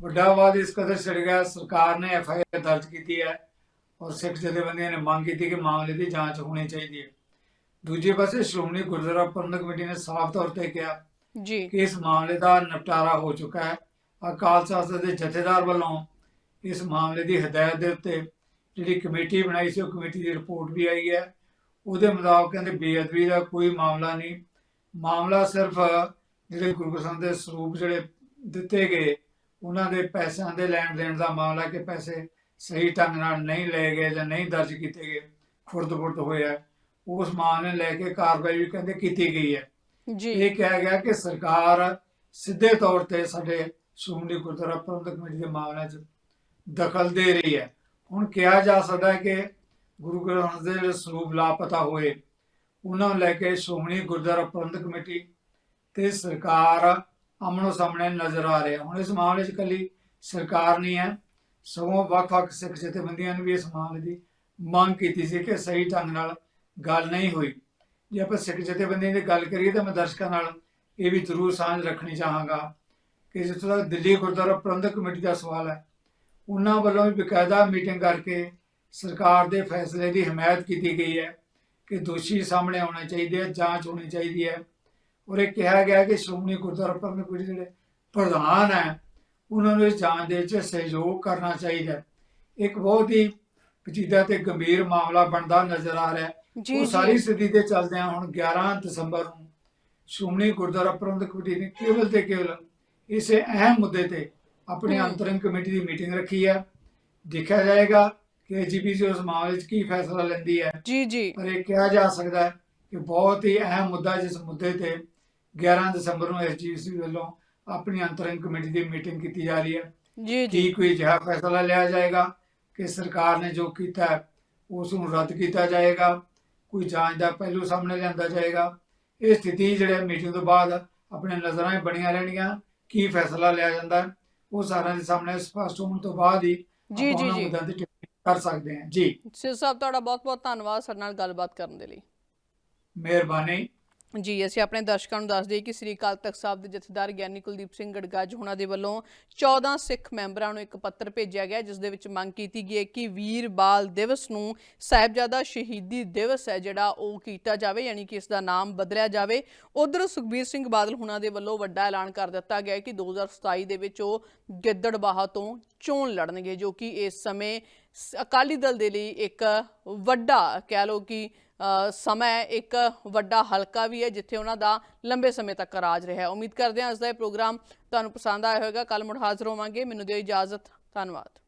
ਵੱਡਾ ਵਿਵਾਦ ਇਸ ਕਦਰ ਛਿੜ ਗਿਆ ਸਰਕਾਰ ਨੇ ਐਫ ਆਈ ਆਰ ਦਰਜ ਕੀਤੀ ਹੈ ਔਰ ਸਿੱਖ ਜਥੇਬੰਦੀਆਂ ਨੇ ਮੰਗ ਕੀਤੀ ਕਿ ਮਾਮਲੇ ਦੀ ਜਾਂਚ ਹੋਣੀ ਚਾਹੀਦੀ ਹੈ। ਦੂਜੇ ਪਾਸੇ ਸ਼੍ਰੋਮਣੀ ਗੁਰਦੁਆਰਾ ਪ੍ਰਬੰਧਕ ਕਮੇਟੀ ਨੇ ਸਾਫ਼ ਤੌਰ ਤੇ ਕਿਹਾ ਜੀ। ਕਿ ਇਸ ਮਾਮਲੇ ਦਾ ਨਿਪਟਾਰਾ ਹੋ ਚੁੱਕਾ ਹੈ। ਅਕਾਲ ਤਖਤ ਦੇ ਜਥੇਦਾਰ ਵੱਲੋਂ ਇਸ ਮਾਮਲੇ ਦੀ ਹਦਾਇਤ ਦੇ ਉੱਤੇ ਜਿਹੜੀ ਕਮੇਟੀ ਬਣਾਈ ਸੀ ਉਹ ਕਮੇਟੀ ਦੀ ਰਿਪੋਰਟ ਵੀ ਆਈ ਹੈ। ਉਹਦੇ ਮੁਤਾਬਕ ਕਹਿੰਦੇ ਬੇਅਦਬੀ ਦਾ ਕੋਈ ਮਾਮਲਾ ਨਹੀਂ। ਮਾਮਲਾ ਸਿਰਫ ਜਿਹੜੇ ਗੁਰੂ ਗ੍ਰੰਥ ਦੇ ਸਰੂਪ ਜਿਹੜੇ ਦਿੱਤੇ ਗਏ ਉਹਨਾਂ ਦੇ ਪੈਸਿਆਂ ਦੇ ਲੈਣ ਦੇਣ ਦਾ ਮਾਮਲਾ ਕਿ ਪੈਸੇ ਸਹੀ ਢੰਗ ਨਾਲ ਨਹੀਂ ਲਏ ਗਏ ਜਾਂ ਨਹੀਂ ਦਰਜ ਕੀਤੇ ਗਏ ਖੁਰਦ-ਬੁਰਦ ਹੋਇਆ। ਉਸ ਮਾਮਲੇ ਲੈ ਕੇ ਕਾਰਵਾਈ ਵੀ ਕਹਿੰਦੇ ਕੀਤੀ ਗਈ ਹੈ। ਜੀ। ਇਹ ਕਿਹਾ ਗਿਆ ਕਿ ਸਰਕਾਰ ਸਿੱਧੇ ਤੌਰ ਤੇ ਸਾਡੇ ਸ਼੍ਰੋਮਣੀ ਗੁਰਦੁਆਰਾ ਪ੍ਰਬੰਧਕ ਕਮੇਟੀ ਦੇ ਮਾਮਲਿਆਂ 'ਚ ਦਖਲ ਦੇ ਰਹੀ ਹੈ। ਹੁਣ ਕਿਹਾ ਜਾ ਸਕਦਾ ਹੈ ਕਿ ਗੁਰੂ ਗ੍ਰੰਥ ਦੇ ਜਿਹੜੇ ਸਰੂਪ ਲਾਪਤਾ ਹੋਏ, ਉਹਨਾਂ ਨੂੰ ਲੈ ਕੇ ਸ਼੍ਰੋਮਣੀ ਗੁਰਦੁਆਰਾ ਪ੍ਰਬੰਧਕ ਕਮੇਟੀ ਤੇ ਸਰਕਾਰ ਆਮਣੋ ਸਾਹਮਣੇ ਨਜ਼ਰ ਆ ਰਿਹਾ। ਹੁਣ ਇਸ ਮਾਮਲੇ 'ਚ ਇਕੱਲੀ ਸਰਕਾਰ ਨਹੀਂ ਹੈ, ਸਗੋਂ ਵੱਖ-ਵੱਖ ਸਿੱਖ ਜਥੇਬੰਦੀਆਂ ਨੇ ਵੀ ਇਸ ਮਾਮਲੇ ਦੀ ਮੰਗ ਕੀਤੀ ਸੀ ਕਿ ਸਹੀ ਢੰਗ ਨਾਲ ਗੱਲ ਨਹੀਂ ਹੋਈ। ਜੇ ਆਪਾਂ ਸਿੱਖ ਜਥੇਬੰਦੀਆਂ ਦੀ ਗੱਲ ਕਰੀਏ ਤਾਂ ਮੈਂ ਦਰਸ਼ਕਾਂ ਨਾਲ ਇਹ ਵੀ ਜ਼ਰੂਰ ਸਾਂਝ ਰੱਖਣੀ ਚਾਹਾਂਗਾ ਕਿ ਜਿੱਥੋਂ ਤੱਕ ਦਿੱਲੀ ਗੁਰਦੁਆਰਾ ਪ੍ਰਬੰਧਕ ਕਮੇਟੀ ਦਾ ਸਵਾਲ ਹੈ ਉਹਨਾਂ ਵੱਲੋਂ ਵੀ ਬਕਾਇਦਾ ਮੀਟਿੰਗ ਕਰਕੇ ਸਰਕਾਰ ਦੇ ਫੈਸਲੇ ਦੀ ਹਮਾਇਤ ਕੀਤੀ ਗਈ ਹੈ ਕਿ ਦੋਸ਼ੀ ਸਾਹਮਣੇ ਆਉਣੇ ਚਾਹੀਦੇ ਆ ਜਾਂਚ ਹੋਣੀ ਚਾਹੀਦੀ ਹੈ। ਔਰ ਇਹ ਕਿਹਾ ਗਿਆ ਕਿ ਸ਼੍ਰੋਮਣੀ ਗੁਰਦੁਆਰਾ ਪ੍ਰਬੰਧਕ ਕਮੇਟੀ ਦੇ ਜਿਹੜੇ ਪ੍ਰਧਾਨ ਹੈ ਉਹਨਾਂ ਨੂੰ ਇਸ ਜਾਂਚ ਦੇ ਵਿੱਚ ਸਹਿਯੋਗ ਕਰਨਾ ਚਾਹੀਦਾ ਇੱਕ ਬਹੁਤ ਹੀ ਪੇਚੀਦਾ ਤੇ ਗੰਭੀਰ ਮਾਮਲਾ ਬਣਦਾ ਨਜ਼ਰ ਆ ਰਿਹਾ ਹੈ। ਉਹ ਸਾਰੀ ਸਥਿਤੀ ਤੇ ਚੱਲਦੇ ਆ ਹੁਣ 11 ਦਸੰਬਰ ਨੂੰ। ਸ਼੍ਰੋਮਣੀ ਗੁਰਦੁਆਰਾ ਪ੍ਰਬੰਧਕ ਕਮੇਟੀ ਨੇ ਕੇਵਲ ਤੇ ਕੇਵਲ ਇਸੇ ਅਹਿਮ ਮੁੱਦੇ ਤੇ ਆਪਣੀ ਹਮ। ਅੰਤਰਿਮ ਕਮੇਟੀ ਦੀ ਮੀਟਿੰਗ ਰੱਖੀ ਹੈ ਦੇਖਿਆ ਜਾਏਗਾ ਕਿ ਜੀਪੀਸੀ ਉਸ ਮਾਮਲੇ 'ਚ ਕੀ ਫੈਸਲਾ ਲੈਂਦੀ ਹੈ। ਜੀ ਜੀ। ਪਰ ਇਹ ਕਿਹਾ ਜਾ ਸਕਦਾ ਹੈ ਕਿ ਬਹੁਤ ਹੀ ਅਹਿਮ ਮੁੱਦਾ ਜਿਸ ਮੁੱਦੇ ਤੇ 11 ਦਸੰਬਰ ਨੂੰ ਐਸਜੀਪੀਸੀ ਵੱਲੋਂ ਆਪਣੀ ਅੰਤਰਿਮ ਕਮੇਟੀ ਦੀ ਮੀਟਿੰਗ ਕੀਤੀ ਜਾ ਰਹੀ ਹੈ। ਜੀ ਜੀ। ਕੀ ਕੋਈ ਅਜਿਹਾ ਫੈਸਲਾ ਲਿਆ ਜਾਏਗਾ ਕਿ ਸਰਕਾਰ ਨੇ ਜੋ ਕੀਤਾ ਹੈ, ਉਸ ਨੂੰ ਰੱਦ ਕੀਤਾ ਜਾਏਗਾ? ਕੋਈ ਜਾਂਚ ਦਾ ਪਹਿਲੂ ਸਾਹਮਣੇ ਲਿਆਂਦਾ ਜਾਏਗਾ? ਇਹ ਸਥਿਤੀ ਜਿਹੜੇ ਮੀਟਿੰਗ ਤੋਂ ਬਾਅਦ ਆਪਣੇ ਨਜ਼ਰਾਂ 'ਚ ਬਣੀਆਂ ਰਹਿਣਗੀਆਂ। ਕੀ ਫੈਸਲਾ ਲਿਆ ਜਾਂਦਾ ਹੈ, ਉਹ ਸਾਰਿਆਂ ਦੇ ਸਾਹਮਣੇ ਸਪਸ਼ਟ ਹੋਣ ਤੋਂ ਬਾਅਦ ਹੀ ਜੀ, ਜੀ, ਜੀ। ਕਰ ਸਕਦੇ ਹਾਂ। ਜੀ। ਸਿਰ ਸਾਹਿਬ ਤੁਹਾਡਾ ਬਹੁਤ ਬਹੁਤ ਧੰਨਵਾਦ ਸਾਡੇ ਨਾਲ ਗੱਲਬਾਤ ਕਰਨ ਦੇ ਲਈ। ਮਿਹਰਬਾਨੀ। ਜੀ, ਅਸੀਂ ਆਪਣੇ ਦਰਸ਼ਕਾਂ ਨੂੰ ਦੱਸ ਦਈਏ ਕਿ ਸ੍ਰੀ ਅਕਾਲ ਤਖਤ ਸਾਹਿਬ ਦੇ ਜਥੇਦਾਰ ਗਿਆਨੀ ਕੁਲਦੀਪ ਸਿੰਘ ਗੜਗਾਜ ਉਹਨਾਂ ਦੇ ਵੱਲੋਂ 14 ਸਿੱਖ ਮੈਂਬਰਾਂ ਨੂੰ ਇੱਕ ਪੱਤਰ ਭੇਜਿਆ ਗਿਆ, ਜਿਸ ਦੇ ਵਿੱਚ ਮੰਗ ਕੀਤੀ ਗਈ ਹੈ ਕਿ ਵੀਰ ਬਾਲ ਦਿਵਸ ਨੂੰ ਸਾਹਿਬਜ਼ਾਦਾ ਸ਼ਹੀਦੀ ਦਿਵਸ ਹੈ, ਜਿਹੜਾ ਉਹ ਕੀਤਾ ਜਾਵੇ, ਯਾਨੀ ਕਿ ਇਸ ਦਾ ਨਾਮ ਬਦਲਿਆ ਜਾਵੇ। ਉਧਰ ਸੁਖਬੀਰ ਸਿੰਘ ਬਾਦਲ ਹੁਣਾਂ ਦੇ ਵੱਲੋਂ ਵੱਡਾ ਐਲਾਨ ਕਰ ਦਿੱਤਾ ਗਿਆ ਹੈ ਕਿ 2027 ਦੇ ਵਿੱਚ ਉਹ ਗਿੱਦੜਬਾਹਾ ਤੋਂ ਚੋਣ ਲੜਨਗੇ, ਜੋ ਕਿ ਇਸ ਸਮੇਂ ਸ- ਅਕਾਲੀ ਦਲ ਦੇ ਲਈ ਇੱਕ ਵੱਡਾ, ਕਹਿ ਲਓ ਕਿ ਸਮਾਂ ਇੱਕ ਵੱਡਾ ਹਲਕਾ ਵੀ ਹੈ, ਜਿੱਥੇ ਉਹਨਾਂ ਦਾ ਲੰਬੇ ਸਮੇਂ ਤੱਕ ਰਾਜ ਰਿਹਾ ਉਮੀਦ ਕਰਦੇ ਹਾਂ ਅੱਜ ਦਾ ਇਹ ਪ੍ਰੋਗਰਾਮ ਤੁਹਾਨੂੰ ਪਸੰਦ ਆਇਆ ਹੋਵੇਗਾ। ਕੱਲ ਮੁੜ ਹਾਜ਼ਰ ਹੋਵਾਂਗੇ। ਮੈਨੂੰ ਦਿਓ ਇਜਾਜ਼ਤ। ਧੰਨਵਾਦ।